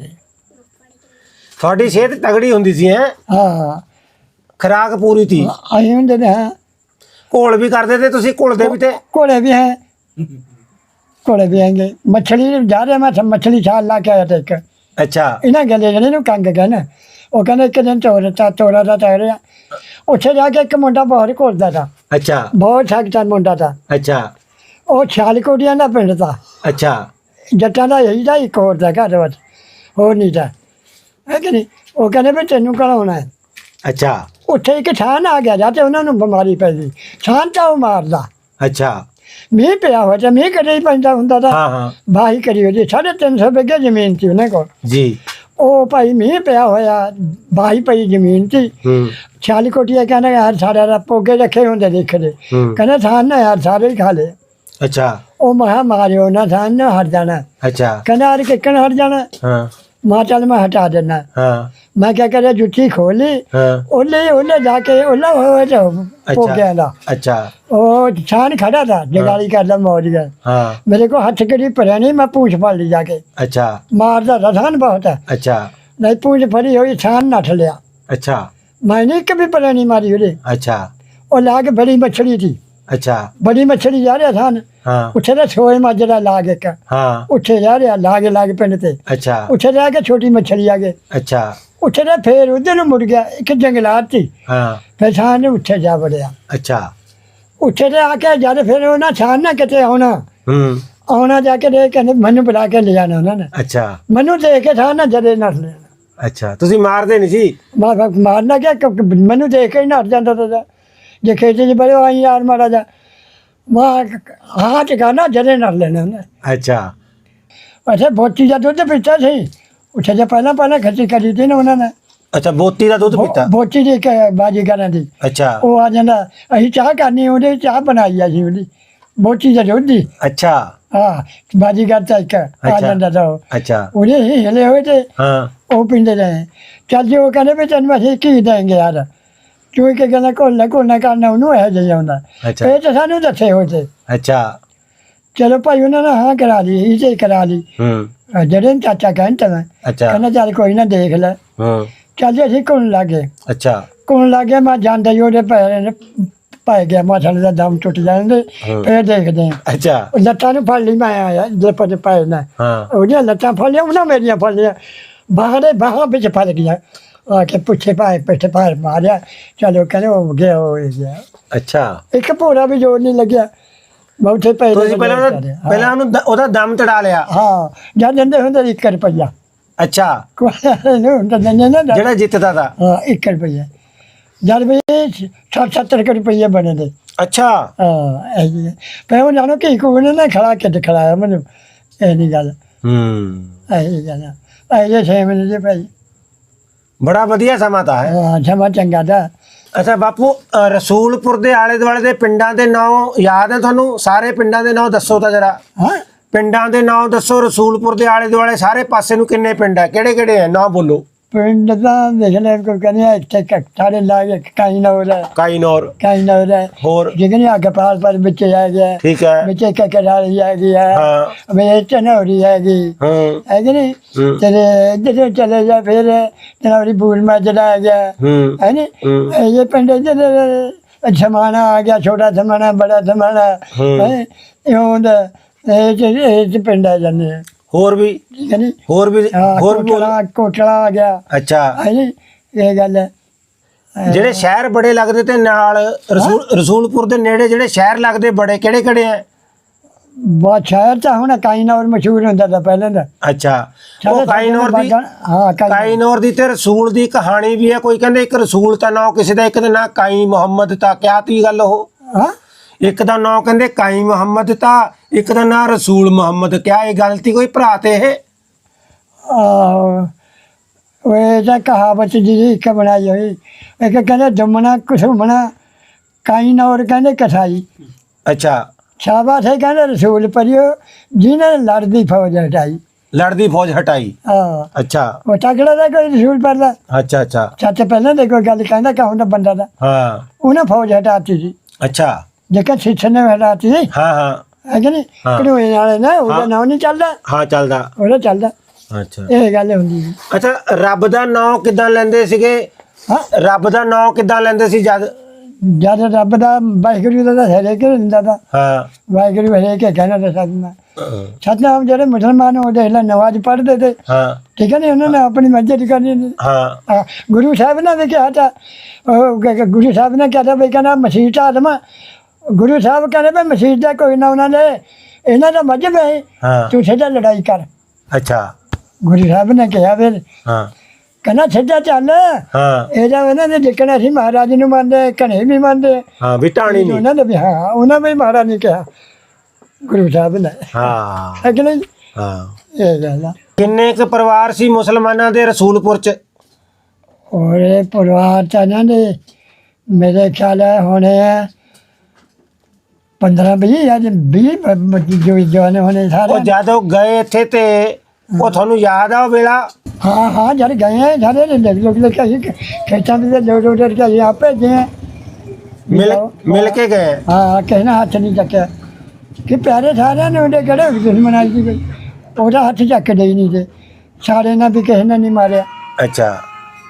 ਤੁਹਾਡੀ ਸਿਹਤ ਤਗੜੀ ਹੁੰਦੀ ਸੀ ਹੈ? ਹਾਂ। ਖਰਾਕ ਪੂਰੀ ਸੀ ਅਸੀਂ ਹੁੰਦੇ ਨੇ ਹਾਂ। ਘੋਲ ਵੀ ਕਰਦੇ ਤੇ ਤੁਸੀਂ ਘੋਲਦੇ ਵੀ ਤੇ? ਕੋਲੇ ਵੀ ਹੈ। ਕੋਲੇ ਵੀ ਹੈਗੇ। ਮੱਛਲੀ ਜਾ ਰਿਹਾ ਮੈਂ ਮੱਛਲੀ ਛਾਲ ਲਾ ਕੇ ਆਇਆ ਤੇ ਇੱਕ। ਅੱਛਾ। ਇਹਨਾਂ ਗੱਲੇ ਜਿਹੜੇ ਨੂੰ ਕੰਗ ਗਏ ਉਹ ਕਹਿੰਦੇ ਇੱਕ ਦਿਨ ਚੋਰ ਚਾ ਚੋਰਾ ਦਾ ਚੜ ਰਿਹਾ। ਉੱਥੇ ਜਾ ਕੇ ਇੱਕ ਮੁੰਡਾ ਬਹੁਤ ਘੁਲਦਾ ਦਾ ਅੱਛਾ। ਬਹੁਤ ਠੱਗ ਚਾ ਮੁੰਡਾ ਦਾ ਅੱਛਾ। ਉਹ ਛਾਲਕੋਟੀਆਂ ਦਾ ਪਿੰਡ ਤਾ। ਅੱਛਾ। ਜੱਟਾਂ ਦਾ ਇਹੀ ਦਾ ਇੱਕ ਹੋਰ ਦਾ ਘਰ ਵਿੱਚ ਹੋਰ ਨਹੀਂ ਤਾਂ ਹੈ ਕਿ ਨਹੀਂ? ਉਹ ਕਹਿੰਦੇ ਵੀ ਤੈਨੂੰ ਕਲਾਉਣਾ ਹੈ? ਅੱਛਾ। ਉੱਥੇ ਇੱਕ ਛਾਨ ਆ ਗਿਆ ਜਾਂ ਤੇ ਉਹਨਾਂ ਨੂੰ ਬਿਮਾਰੀ ਪੈ ਗਈ। ਛਾਨ ਤਾਂ ਉਹ ਮਾਰਦਾ। ਅੱਛਾ। ਮੀਂਹ ਪਿਆ ਹੋਇਆ ਤੇ ਮੀਂਹ ਕਦੇ ਹੀ ਪੈਂਦਾ ਹੁੰਦਾ ਤਾਂ। ਹਾਂ ਹਾਂ। ਬਾਹੀ ਕਰੀ ਹੋਈ ਸੀ। ਸਾਢੇ ਤਿੰਨ ਸੌ ਵਿਗੇ ਜ਼ਮੀਨ ਸੀ ਉਹਨਾਂ ਕੋਲ। ਜੀ। ਉਹ ਭਾਈ ਮੀਂਹ ਪਿਆ ਹੋਇਆ ਬਾਹੀ ਪਈ ਜ਼ਮੀਨ ਸੀ। ਹੂੰ। ਛਾਲੀ ਕੋਟੀਆ ਕਹਿੰਦਾ ਯਾਰ ਸਾਡਾ ਦਾ ਪੋਗੇ ਰੱਖੇ ਹੁੰਦੇ ਦੇਖਦੇ। ਕਹਿੰਦਾ ਥਾਨ ਨਾ ਯਾਰ ਸਾਰੇ ਹੀ ਖਾ ਲੇ ਅੱਛਾ ਉਹ ਮਹਾ ਮਾਰਿਓ ਨਾ ਥਾਨ ਨਾ ਹਟ ਜਾਣਾ ਅੱਛਾ ਕਹਿੰਦਾ ਅਰੇ ਕਿੱਕਣ ਹਟ ਜਾਣਾ ਹਾਂ ਮਾਂ ਚੱਲ ਮੈਂ ਹਟਾ ਦੇਣਾ ਹਾਂ ਮੈਂ ਕਿਆ ਕਰਿਆ ਜੁੱਤੀ ਖੋਲੀ ਹਾਂ ਉਹਲੇ ਉਹਲੇ ਜਾ ਕੇ ਉਹਲਾ ਹੋਇਆ ਤੇ ਪੋਗਿਆ ਦਾ ਅੱਛਾ ਉਹ ਛਾਨ ਖੜਾ था ਜਗਾਲੀ ਕਰਦਾ ਮੌਜ ਗਿਆ ਹਾਂ ਮੇਰੇ ਕੋ ਹੱਥ ਕਰੀ ਭਰਿਆ ਨਹੀਂ ਮੈਂ ਪੂਛ ਫੜ ਲਈ ਜਾ ਕੇ ਅੱਛਾ ਮਾਰਦਾ ਰਥਾਨ ਬਹੁਤ ਹੈ ਅੱਛਾ ਨਹੀਂ ਪੂੰਝ ਫੜੀ ਹੋਈ ਛਾਨ ਨੱਠ ਲਿਆ ਅੱਛਾ ਮੈਂ ਨਹੀਂ ਕभी ਪਰੇ ਨਹੀਂ ਮਾਰੀ ਉਹਦੇ ਅੱਛਾ ਉਹ ਲਾ ਕੇ ਬੜੀ ਮੱਛਲੀ ਸੀ ਅੱਛਾ ਬੜੀ ਮੱਛਲੀ ਜਾ ਰਿਹਾ ਥਾਨ ਹਾਂ। ਉੱਥੇ ਦਾ ਛੋਏ ਮਾਜਰਾ ਲਾ ਕੇ ਇੱਕ। ਹਾਂ। ਉੱਥੇ ਜਾ ਰਿਹਾ ਲਾਗੇ ਲਾਗੇ ਪਿੰਡ ਤੇ। ਅੱਛਾ। ਉੱਥੇ ਜਾ ਕੇ ਛੋਟੀ ਮੱਛਲੀ ਆ ਗਈ। ਅੱਛਾ। ਉੱਥੇ ਦਾ ਫੇਰ ਉਧਰ ਨੂੰ ਮੁੜ ਗਿਆ ਇੱਕ ਜੰਗਲਾਤ ਸੀ। ਹਾਂ। ਫਿਰ ਛਾਨ ਨੇ ਉੱਥੇ ਜਾ ਵੜਿਆ। ਅੱਛਾ। ਉੱਥੇ ਤੇ ਆ ਕੇ ਜਦ ਫਿਰ ਉਹਨਾਂ ਛਾਨ ਨਾ ਕਿਤੇ ਆਉਣਾ। ਹੂੰ। ਆਉਣਾ ਜਾ ਕੇ ਦੇ ਕਹਿੰਦੇ ਮੈਨੂੰ ਬੁਲਾ ਕੇ ਲੈ ਜਾਣਾ ਉਹਨਾਂ ਨੇ। ਅੱਛਾ। ਮੈਨੂੰ ਦੇਖ ਕੇ ਛਾਨ ਨਾ ਜਦੇ ਨੱਠ ਲੈਣਾ। ਅੱਛਾ। ਤੁਸੀਂ ਮਾਰਦੇ ਨਹੀਂ ਸੀ? ਮਾਰਨਾ ਕਿਉਂਕਿ ਮੈਨੂੰ ਦੇਖ ਕੇ ਹੀ ਨੱਠ ਜਾਂਦਾ ਤਾ ਜੇ ਖੇਤ 'ਚ ਬੜੇ ਆਈ ਯਾਰ ਮਾਰਾ ਜਾ ਮੈਂ ਹਾਂ ਟਿਕਾਣਾ ਜਦੇ ਨੱਠ ਲੈਣਾ ਉਹਨੇ। ਅੱਛਾ। ਅੱਛਾ ਬੋਤੀ ਦਾ ਦੁੱਧ ਪੀਤਾ ਸੀ। ਉੱਥੇ ਜੇ ਪਹਿਲਾਂ ਪਹਿਲਾਂ ਖੱਚੀ ਕਰੀ ਤੀ ਨਾ ਉਹਨਾਂ ਨੇ। ਅੱਛਾ ਬੋਤੀ ਦਾ ਦੁੱਧ ਪੀਤਾ? ਬੋਤੀ ਦੀ ਬਾਜੀ ਕਰਨ ਦੀ। ਅੱਛਾ। ਉਹ ਆ ਜਾਂਦਾ ਅਸੀਂ ਚਾਹ ਕਰਨੀ ਉਹਦੇ ਚਾਹ ਬਣਾਈ ਆ ਸੀ ਉਹਦੀ। ਬੋਤੀ ਦਾ ਦੁੱਧ ਦੀ। ਅੱਛਾ। ਹਾਂ ਬਾਜੀ ਕਰਤਾ ਇੱਕ ਆ। ਜਾਂਦਾ ਤਾ ਅੱਛਾ। ਉਹਦੇ ਹੀ ਹਿਲੇ ਹੋਏ ਤੇ ਹਾਂ। ਉਹ ਪੀਂਦੇ ਰਹੇ। ਚੱਲ ਜੀ ਉਹ ਕਹਿੰਦੇ ਵੀ ਤੈਨੂੰ ਅਸੀਂ ਕੀ ਦੇਂਗੇ ਯਾਰ। ਚੂਈ ਕੇ ਕਹਿੰਦਾ ਕੋਲ ਕੋਲ ਨਾ ਕਰਨਾ ਉਹਨੂੰ ਇਹ ਜਿਹਾ ਹੁੰਦਾ। ਅੱਛਾ। ਇਹ ਤਾਂ ਸਾਨੂੰ ਦੱਸੇ ਹੋਏ ਤੇ। ਅੱਛਾ। ਚਲੋ ਭਾਈ ਉਹਨਾਂ ਨੇ ਹਾਂ ਕਰਾ ਲਈ ਇਹ ਤੇ ਕਰਾ ਲਈ। ਹੂੰ। ਅਹ ਜਿਹੜੇ ਨੂੰ ਚਾਚਾ ਕਹਿੰਦਾ ਮੈਂ। ਅੱਛਾ। ਕਹਿੰਦਾ ਚੱਲ ਕੋਈ ਨਾ ਦੇਖ ਲੈ। ਹੂੰ। ਚੱਲ ਜੀ ਅਸੀਂ ਕੋਲ ਲੱਗੇ ਅੱਛਾ। ਕੋਲ ਲੱਗੇ ਮੈਂ ਜਾਂਦਾ ਹੀ ਉਹਦੇ ਪੈਰ ਨੇ ਪਾਇ ਗਿਆ ਮਾਛਲ ਦਾ ਦਮ ਟੁੱਟ ਜਾਂਦੇ ਹਾਂ। ਫੇਰ ਦੇਖਦੇ ਹਾਂ। ਅੱਛਾ। ਉਹ ਲੱਤਾਂ ਨੂੰ ਫੜ ਲਈ ਮੈਂ ਆਇਆ ਜੇ ਪਤੇ ਪਾਏ ਨਾ। ਹਾਂ। ਉਹਦੀਆਂ ਲੱਤਾਂ ਫੜ ਲਿਆ ਉਹਨਾਂ ਮੇਰੀਆਂ ਫੜ ਲਿਆ ਬਾਹਰੇ ਬਾਹਾਂ ਵਿੱਚ ਫੜ ਗਿਆ ਆ ਕੇ ਪੁੱਛੇ ਪਾਏ ਪਿੱਠ ਪਾਰ ਮਾਰਿਆ। ਚਲੋ ਕਹਿੰਦੇ ਉਹ ਗਿਆ ਹੋ ਗਿਆ। ਅੱਛਾ। ਇੱਕ ਭੋਰਾ ਵੀ ਜੋੜ ਨਹੀਂ ਲੱਗਿਆ। ਮੈਂ ਉੱਥੇ ਪੈ ਤੁਸੀਂ ਪਹਿਲਾਂ ਉਹਦਾ ਪਹਿਲਾਂ ਉਹਨੂੰ ਦ- ਉਹਦਾ ਦਮ ਤੜਾ ਲਿਆ। ਹਾਂ। ਜਦ ਦਿੰਦੇ ਹੁੰਦੇ 1 ਰੁਪਈਆ। ਅੱਛਾ। ਕੋਈ ਨੂੰ ਹੁੰਦਾ ਦਿੰਦੇ ਨਾ ਜਿਹੜਾ ਜਿੱਤਦਾ ਤਾ। ਹਾਂ 1 ਰੁਪਈਆ। ਜਦ ਵੀ 70 ਰੁਪਈਏ ਬਣੇ ਦੇ ਅੱਛਾ। ਹਾਂ ਇਹ ਜੀ ਪਰ ਉਹ ਜਾਣੋ ਕਿ ਕੋਈ ਨੇ ਖੜਾ ਕੇ ਦਿਖਾਇਆ ਮੈਨੂੰ। ਇਹ ਨਹੀਂ ਗੱਲ। ਹੂੰ। ਇਹ ਜੀ ਗੱਲ ਇਹ ਜੇ ਛੇ ਮਹੀਨੇ ਦੇ ਭਾਈ। ਬੜਾ ਵਧੀਆ ਸਮਾਂ ਤਾਂ ਹੈ। ਹਾਂ ਜਮਾ ਚੰਗਾ ਦਾ ਅੱਛਾ ਬਾਪੂ ਅ, ਰਸੂਲਪੁਰ ਦੇ ਆਲੇ ਦੁਆਲੇ ਦੇ ਪਿੰਡਾਂ ਦੇ ਨਾਂ ਯਾਦ ਹੈ ਤੁਹਾਨੂੰ? ਸਾਰੇ ਪਿੰਡਾਂ ਦੇ ਨਾਂ ਦੱਸੋ ਤਾਂ ਜਰਾ। ਹਾਂ। ਪਿੰਡਾਂ ਦੇ ਨਾਂ ਦੱਸੋ ਰਸੂਲਪੁਰ ਦੇ ਆਲੇ ਦੁਆਲੇ ਸਾਰੇ ਪਾਸੇ ਨੂੰ ਕਿੰਨੇ ਪਿੰਡ ਹੈ? ਕਿਹੜੇ ਕਿਹੜੇ ਹੈ? ਨਾਂ ਬੋਲੋ। ਪਿੰਡ ਦਾ ਦੇਖ ਲੈ ਕੋਈ ਕਹਿੰਦੇ ਆ ਇੱਥੇ ਕ- ਸਾਡੇ ਲਾਗੇ ਕਾਈ ਨਾ ਹੋ। ਰਿਹਾ ਕਾਈਨੌਰ ਕਾਈ ਨਾ ਹੋ। ਰਿਹਾ ਹੋਰ ਜਿਗਨੇ ਆ ਕਪਾਲ ਪਰ ਵਿੱਚ ਆ ਗਿਆ। ਠੀਕ ਹੈ। ਵਿੱਚ ਇੱਕ ਕਰਾਲੀ ਆ। ਗਿਆ ਹਾਂ। ਵਿੱਚ ਚਨੌਰੀ ਆ ਗਈ ਹਾਂ। ਹੈ ਕਿ ਨਹੀਂ ਹੂੰ। ਤੇਰੇ ਇੱਧਰ ਚਲੇ ਜਾ ਫਿਰ। ਚਨੌਰੀ ਬੂਲ ਮਾਜਰਾ ਆ ਗਿਆ ਹੂੰ। ਹੈ ਨੀ? ਹੂੰ। ਇਹ ਜੇ ਪਿੰਡ ਇੱਧਰ ਜ਼ਮਾਨਾ ਆ ਗਿਆ ਛੋਟਾ ਜ਼ਮਾਨਾ ਬੜਾ ਹੂੰ। ਹੈ? ਇਹ ਹੁੰਦਾ। ਇਹ ਚ ਇਹ ਪਿੰਡ ਆ ਜਾਂਦੇ ਆ। ਹੋਰ ਵੀ ਠੀਕ ਹੈ ਨੀ ਹੋਰ ਵੀ ਹੋਰ ਵੀ ਬੋਲੋ। ਕੋਟਲਾ ਕੋਟਲਾ ਆ ਗਿਆ। ਅੱਛਾ। ਹੈ ਨੀ ਇਹ ਗੱਲ ਹੈ। ਜਿਹੜੇ ਸ਼ਹਿਰ ਬੜੇ ਲੱਗਦੇ ਤੇ ਨਾਲ ਰਸੂਲ ਰਸੂਲਪੁਰ ਦੇ ਨੇੜੇ ਜਿਹੜੇ ਸ਼ਹਿਰ ਲੱਗਦੇ ਬੜੇ ਕਿਹੜੇ ਕਿਹੜੇ ਹੈ ਬਹੁਤ ਸ਼ਹਿਰ ਤਾਂ ਹੁਣ ਕਾਈਨੌਰ ਮਸ਼ਹੂਰ ਹੁੰਦਾ ਤਾਂ ਪਹਿਲਾਂ ਦਾ। ਅੱਛਾ। ਉਹ ਕਾਈਨੌਰ ਦੀ ਹਾਂ ਕਾਈ ਕਾਈਨੌਰ ਦੀ ਤੇ ਰਸੂਲ ਦੀ ਕਹਾਣੀ ਵੀ ਹੈ। ਕੋਈ ਕਹਿੰਦੇ ਇੱਕ ਰਸੂਲ ਤਾਂ ਨਾਂ ਕਿਸੇ ਦਾ ਇੱਕ ਦਾ ਨਾਂ ਕਾਈ ਮੁਹੰਮਦ ਤਾਂ ਕਿਆ ਤੀ ਗੱਲ ਉਹ? ਹਾਂ? ਇੱਕ ਦਾ ਨਾਂ ਕਹਿੰਦੇ ਕਾਈ ਮੁਹੰਮਦ ਤਾਂ ਇੱਕ ਦਾ ਨਾਂ ਰਸੂਲ ਮੁਹੰਮਦ। ਕਿਆ ਇਹ ਗਲਤੀ ਕੋਈ ਭਰਾ ਤੇ ਇਹ? ਇਹ ਤਾਂ ਕਹਾਵਤ ਜੀ ਇੱਕ ਬਣਾਈ ਹੋਈ। ਇੱਕ ਕਹਿੰਦੇ ਜਮਣਾ ਕੁਸੁਮਣਾ ਕਾਈਨੌਰ ਕਹਿੰਦੇ ਕਸਾਈ। ਅੱਛਾ। ਸ਼ਾਬਾਸ਼ ਹੈ ਕਹਿੰਦੇ ਰਸੂਲ ਪਰਿਓ ਜਿਹਨੇ ਲੜਦੀ ਫੌਜ ਹਟਾਈ। ਲੜਦੀ ਫੌਜ ਹਟਾਈ। ਹਾਂ ਅੱਛਾ। ਉਹ ਤਕੜਾ ਦਾ ਕੋਈ ਰਸੂਲ ਪਰਦਾ? ਅੱਛਾ ਅੱਛਾ। ਸੱਚ ਪਹਿਲਾਂ ਦੇ ਕੋਈ ਗੱਲ ਕਹਿੰਦਾ ਕਹੋਂ ਦਾ ਬੰਦਾ ਦਾ? ਹਾਂ। ਉਹਨੇ ਫੌਜ ਹਟਾਤੀ ਸੀ। ਅੱਛਾ। ਜੇਕਰ ਸਿੱਖ ਨੇ ਹਟਾਤੀ ਹਾਂ ਹਾਂ। ਹੈ ਕਿ ਨਹੀਂ? ਹਾਂ। ਕਢੋਏ ਵਾਲੇ ਨਾ ਉਹਦਾ ਹਾਂ। ਨਾਮ ਨਹੀਂ ਚੱਲਦਾ। ਹਾਂ ਚੱਲਦਾ। ਉਹਦਾ ਚੱਲਦਾ। ਅੱਛਾ। ਇਹ ਗੱਲ ਹੁੰਦੀ ਸੀ। ਅੱਛਾ ਰੱਬ ਦਾ ਨਾਮ ਕਿਦਾਂ ਲੈਂਦੇ ਸੀਗੇ? ਹਾਂ। ਰੱਬ ਦਾ ਨਾਮ ਕਿਦਾਂ ਲੈਂਦੇ ਸੀ ਜਦ? ਜਦ ਰੱਬ ਦਾ ਵਾਹਿਗੁਰੂ ਦਾ ਹਰੇਕ ਹੁੰਦਾ ਤਾਂ। ਹਾਂ। ਵਾਹਿਗੁਰੂ ਹਰੇਕ ਹੀ ਕਹਿਣਾ ਤਾਂ ਸਤਨਾਮ। ਸਤਨਾਮ ਜਿਹੜੇ ਮੁਸਲਮਾਨ ਉਹ ਦੇਖ ਲੈ ਨਵਾਜ਼ ਪੜ੍ਹਦੇ ਤੇ। ਹਾਂ। ਠੀਕ ਹੈ ਨਹੀਂ ਉਹਨਾਂ ਨੇ ਆਪਣੀ ਮਸਜਿਦ ਕਰਨੀ। ਹਾਂ। ਹਾਂ, ਗੁਰੂ ਸਾਹਿਬ ਨੇ ਵੀ ਕਿਹਾ ਤਾਂ ਉਹ ਗ- ਗ- ਗੁਰੂ ਸਾਹਿਬ ਨੇ ਕਿਹਾ ਤਾਂ ਵੀ ਕਹਿੰਦਾ ਮਸੀਤ ਆਦਮ ਗੁਰੂ ਸਾਹਿਬ ਕਹਿੰਦੇ ਵੀ ਮਸੀਤ ਦਾ ਕੋਈ ਨਾ ਉਹਨਾਂ ਨੇ ਇਹਨਾਂ ਦਾ ਮਜਬ ਹੈ ਹਾਂ। ਤੂੰ ਸਿੱਧਾ ਲੜਾਈ ਕਰ। ਅੱਛਾ। ਗੁਰੂ ਸਾਹਿਬ ਨੇ ਕਿਹਾ ਫਿਰ ਹਾਂ। ਕਹਿੰਦਾ ਸਿੱਧਾ ਚੱਲ। ਹਾਂ। ਇਹਦਾ ਉਹਨਾਂ ਨੇ ਜਿੱਕਣਾ ਸੀ ਮਹਾਰਾਜ ਨੂੰ ਮੰਨਦੇ ਕਨੇ ਵੀ ਮੰਨਦੇ। ਹਾਂ ਵੀ ਟਾਣੀ ਨਹੀਂ। ਉਹਨਾਂ ਨੇ ਵੀ ਹਾਂ ਉਹਨਾਂ ਨੇ ਵੀ ਮਹਾਰਾਜ ਨੇ ਕਿਹਾ। ਗੁਰੂ ਸਾਹਿਬ ਨੇ। ਹਾਂ। ਨਹੀਂ? ਹਾਂ। ਇਹ ਗੱਲ ਆ। ਕਿੰਨੇ ਕੁ ਪਰਿਵਾਰ ਸੀ ਮੁਸਲਮਾਨਾਂ ਦੇ ਰਸੂਲਪੁਰ ਚ? ਔਰ ਇਹ ਪਰਿਵਾਰ ਤਾਂ ਇਹਨਾਂ ਦੇ ਮੇਰੇ ਖਿਆਲ ਹੈ ਹੋਣੇ 15 20 ਜਾਂ 20 ਜੋ ਜੋ ਨੇ ਹੋਣੇ ਉਹ ਸਾਰੇ ਜਦੋਂ ਗਏ ਇੱਥੇ ਤੇ ਉਹ ਤੁਹਾਨੂੰ ਯਾਦ ਆ ਉਹ ਵੇਲਾ? ਹਾਂ ਹਾਂ ਜਦ ਗਏ ਆ ਨੇ ਲੋਕ ਲੋਕ ਲੋਕ ਅਸੀਂ ਖੇਤਾਂ ਦੇ ਲੋਕ ਲੋਕ ਕੇ ਅਸੀਂ ਆਪੇ ਗਏ। ਮਿਲ ਮਿਲ ਕੇ ਗਏ? ਹਾਂ ਨੇ ਹੱਥ ਨਹੀਂ ਚੱਕਿਆ। ਕਿ ਪਿਆਰੇ ਸਾਰਿਆਂ ਨੇ ਉਹਦੇ ਕਿਹੜੇ ਦੁਸ਼ਮਣ ਆਈ ਸੀ ਉਹਦਾ ਹੱਥ ਚੱਕ ਦੇ ਨਹੀਂ ਤੇ ਸਾਰੇ ਨਾਲ ਵੀ ਕਿਸੇ ਨੇ ਨਹੀਂ ਮਾਰਿਆ। ਅੱਛਾ।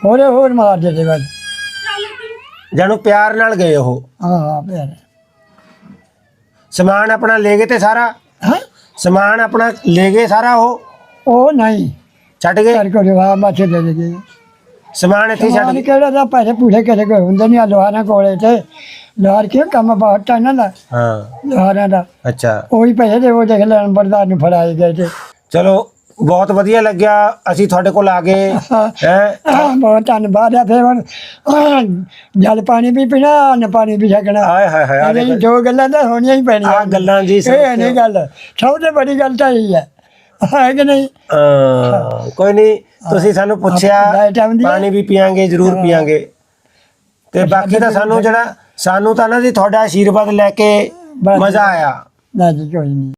ਹੋਰੇ ਹੋਰ ਮਾਰ ਦੇ ਦੇ ਬਸ। ਜਾਨੂੰ ਪਿਆਰ ਨਾਲ ਗਏ ਉਹ? ਹਾਂ ਹਾਂ ਪਿਆਰ ਸਮਾਨ ਆਪਣਾ ਲੈ ਗਏ ਤੇ ਸਾਰਾ? ਹਾਂ। ਸਮਾਨ ਆਪਣਾ ਲੈ ਗਏ ਸਾਰਾ ਉਹ? ਉਹ ਨਹੀਂ। ਛੱਡ ਗਏ? ਕਰ ਕੋ ਜਵਾ ਮਾਥੇ ਦੇ ਦੇ ਗਏ। ਸਮਾਨ ਇੱਥੇ ਹੀ ਛੱਡ ਸਮਾਨ ਗਏ? ਕਿਹੜਾ ਦਾ? ਪੈਸੇ ਪੂਰੇ ਕਰੇ ਕੋਈ ਹੁੰਦੇ ਨਹੀਂ ਲੋਹਾਰਾਂ ਕੋਲੇ ਤੇ। ਲੋਹਾਰ ਕਿਉਂ ਕੰਮ ਬਹੁਤ ਤਾਂ ਇਹਨਾਂ ਦਾ? ਹਾਂ। ਲੋਹਾਰਾਂ ਦਾ। ਅੱਛਾ। ਉਹੀ ਪੈਸੇ ਦੇ ਉਹ ਦੇਖ ਲੈਣ ਬਰਦਾਰ ਨੂੰ ਫੜਾਏ ਗਏ ਤੇ। ਚਲੋ ਬਹੁਤ ਵਧੀਆ ਲੱਗਿਆ ਅਸੀਂ ਤੁਹਾਡੇ ਕੋਲ ਆ ਗਏ ਹੈ? ਬਹੁਤ ਧੰਨਵਾਦ ਆ ਫੇਰ ਹੁਣ ਜਲ ਪਾਣੀ ਵੀ ਪੀਣਾ ਅੰਨ ਪਾਣੀ ਵੀ ਛਕਣਾ। ਆਏ ਹਾਏ ਹਾਏ ਆਹ ਦੇਖੋ। ਦੋ ਗੱਲਾਂ ਤਾਂ ਹੋਣੀਆਂ ਹੀ ਪੈਣੀਆਂ। ਆਹ ਗੱਲਾਂ ਜੀ ਸਭ ਇਹ ਨਹੀਂ ਗੱਲ ਸਭ ਤੋਂ ਗੱਲ ਤਾਂ ਇਹ ਹੈ। ਹੈ ਕਿ ਨਹੀਂ? ਹਾਂ, ਕੋਈ ਨਹੀਂ ਤੁਸੀਂ ਸਾਨੂੰ ਪੁੱਛਿਆ ਆਪਾਂ diet ਆਉਂਦੀ ਹੈ। ਪਾਣੀ ਵੀ ਪੀਾਂਗੇ ਜ਼ਰੂਰ ਪੀਾਂਗੇ ਤੇ ਬਾਕੀ ਤਾਂ ਸਾਨੂੰ ਜਿਹੜਾ ਸਾਨੂੰ ਤਾਂ ਨਾ ਜੀ ਤੁਹਾਡਾ ਆਸ਼ੀਰਵਾਦ ਲੈ ਕੇ ਬਸ। ਮਜ਼ਾ ਆਇਆ। ਨਾ ਜੀ ਕੋਈ ਨਹੀਂ।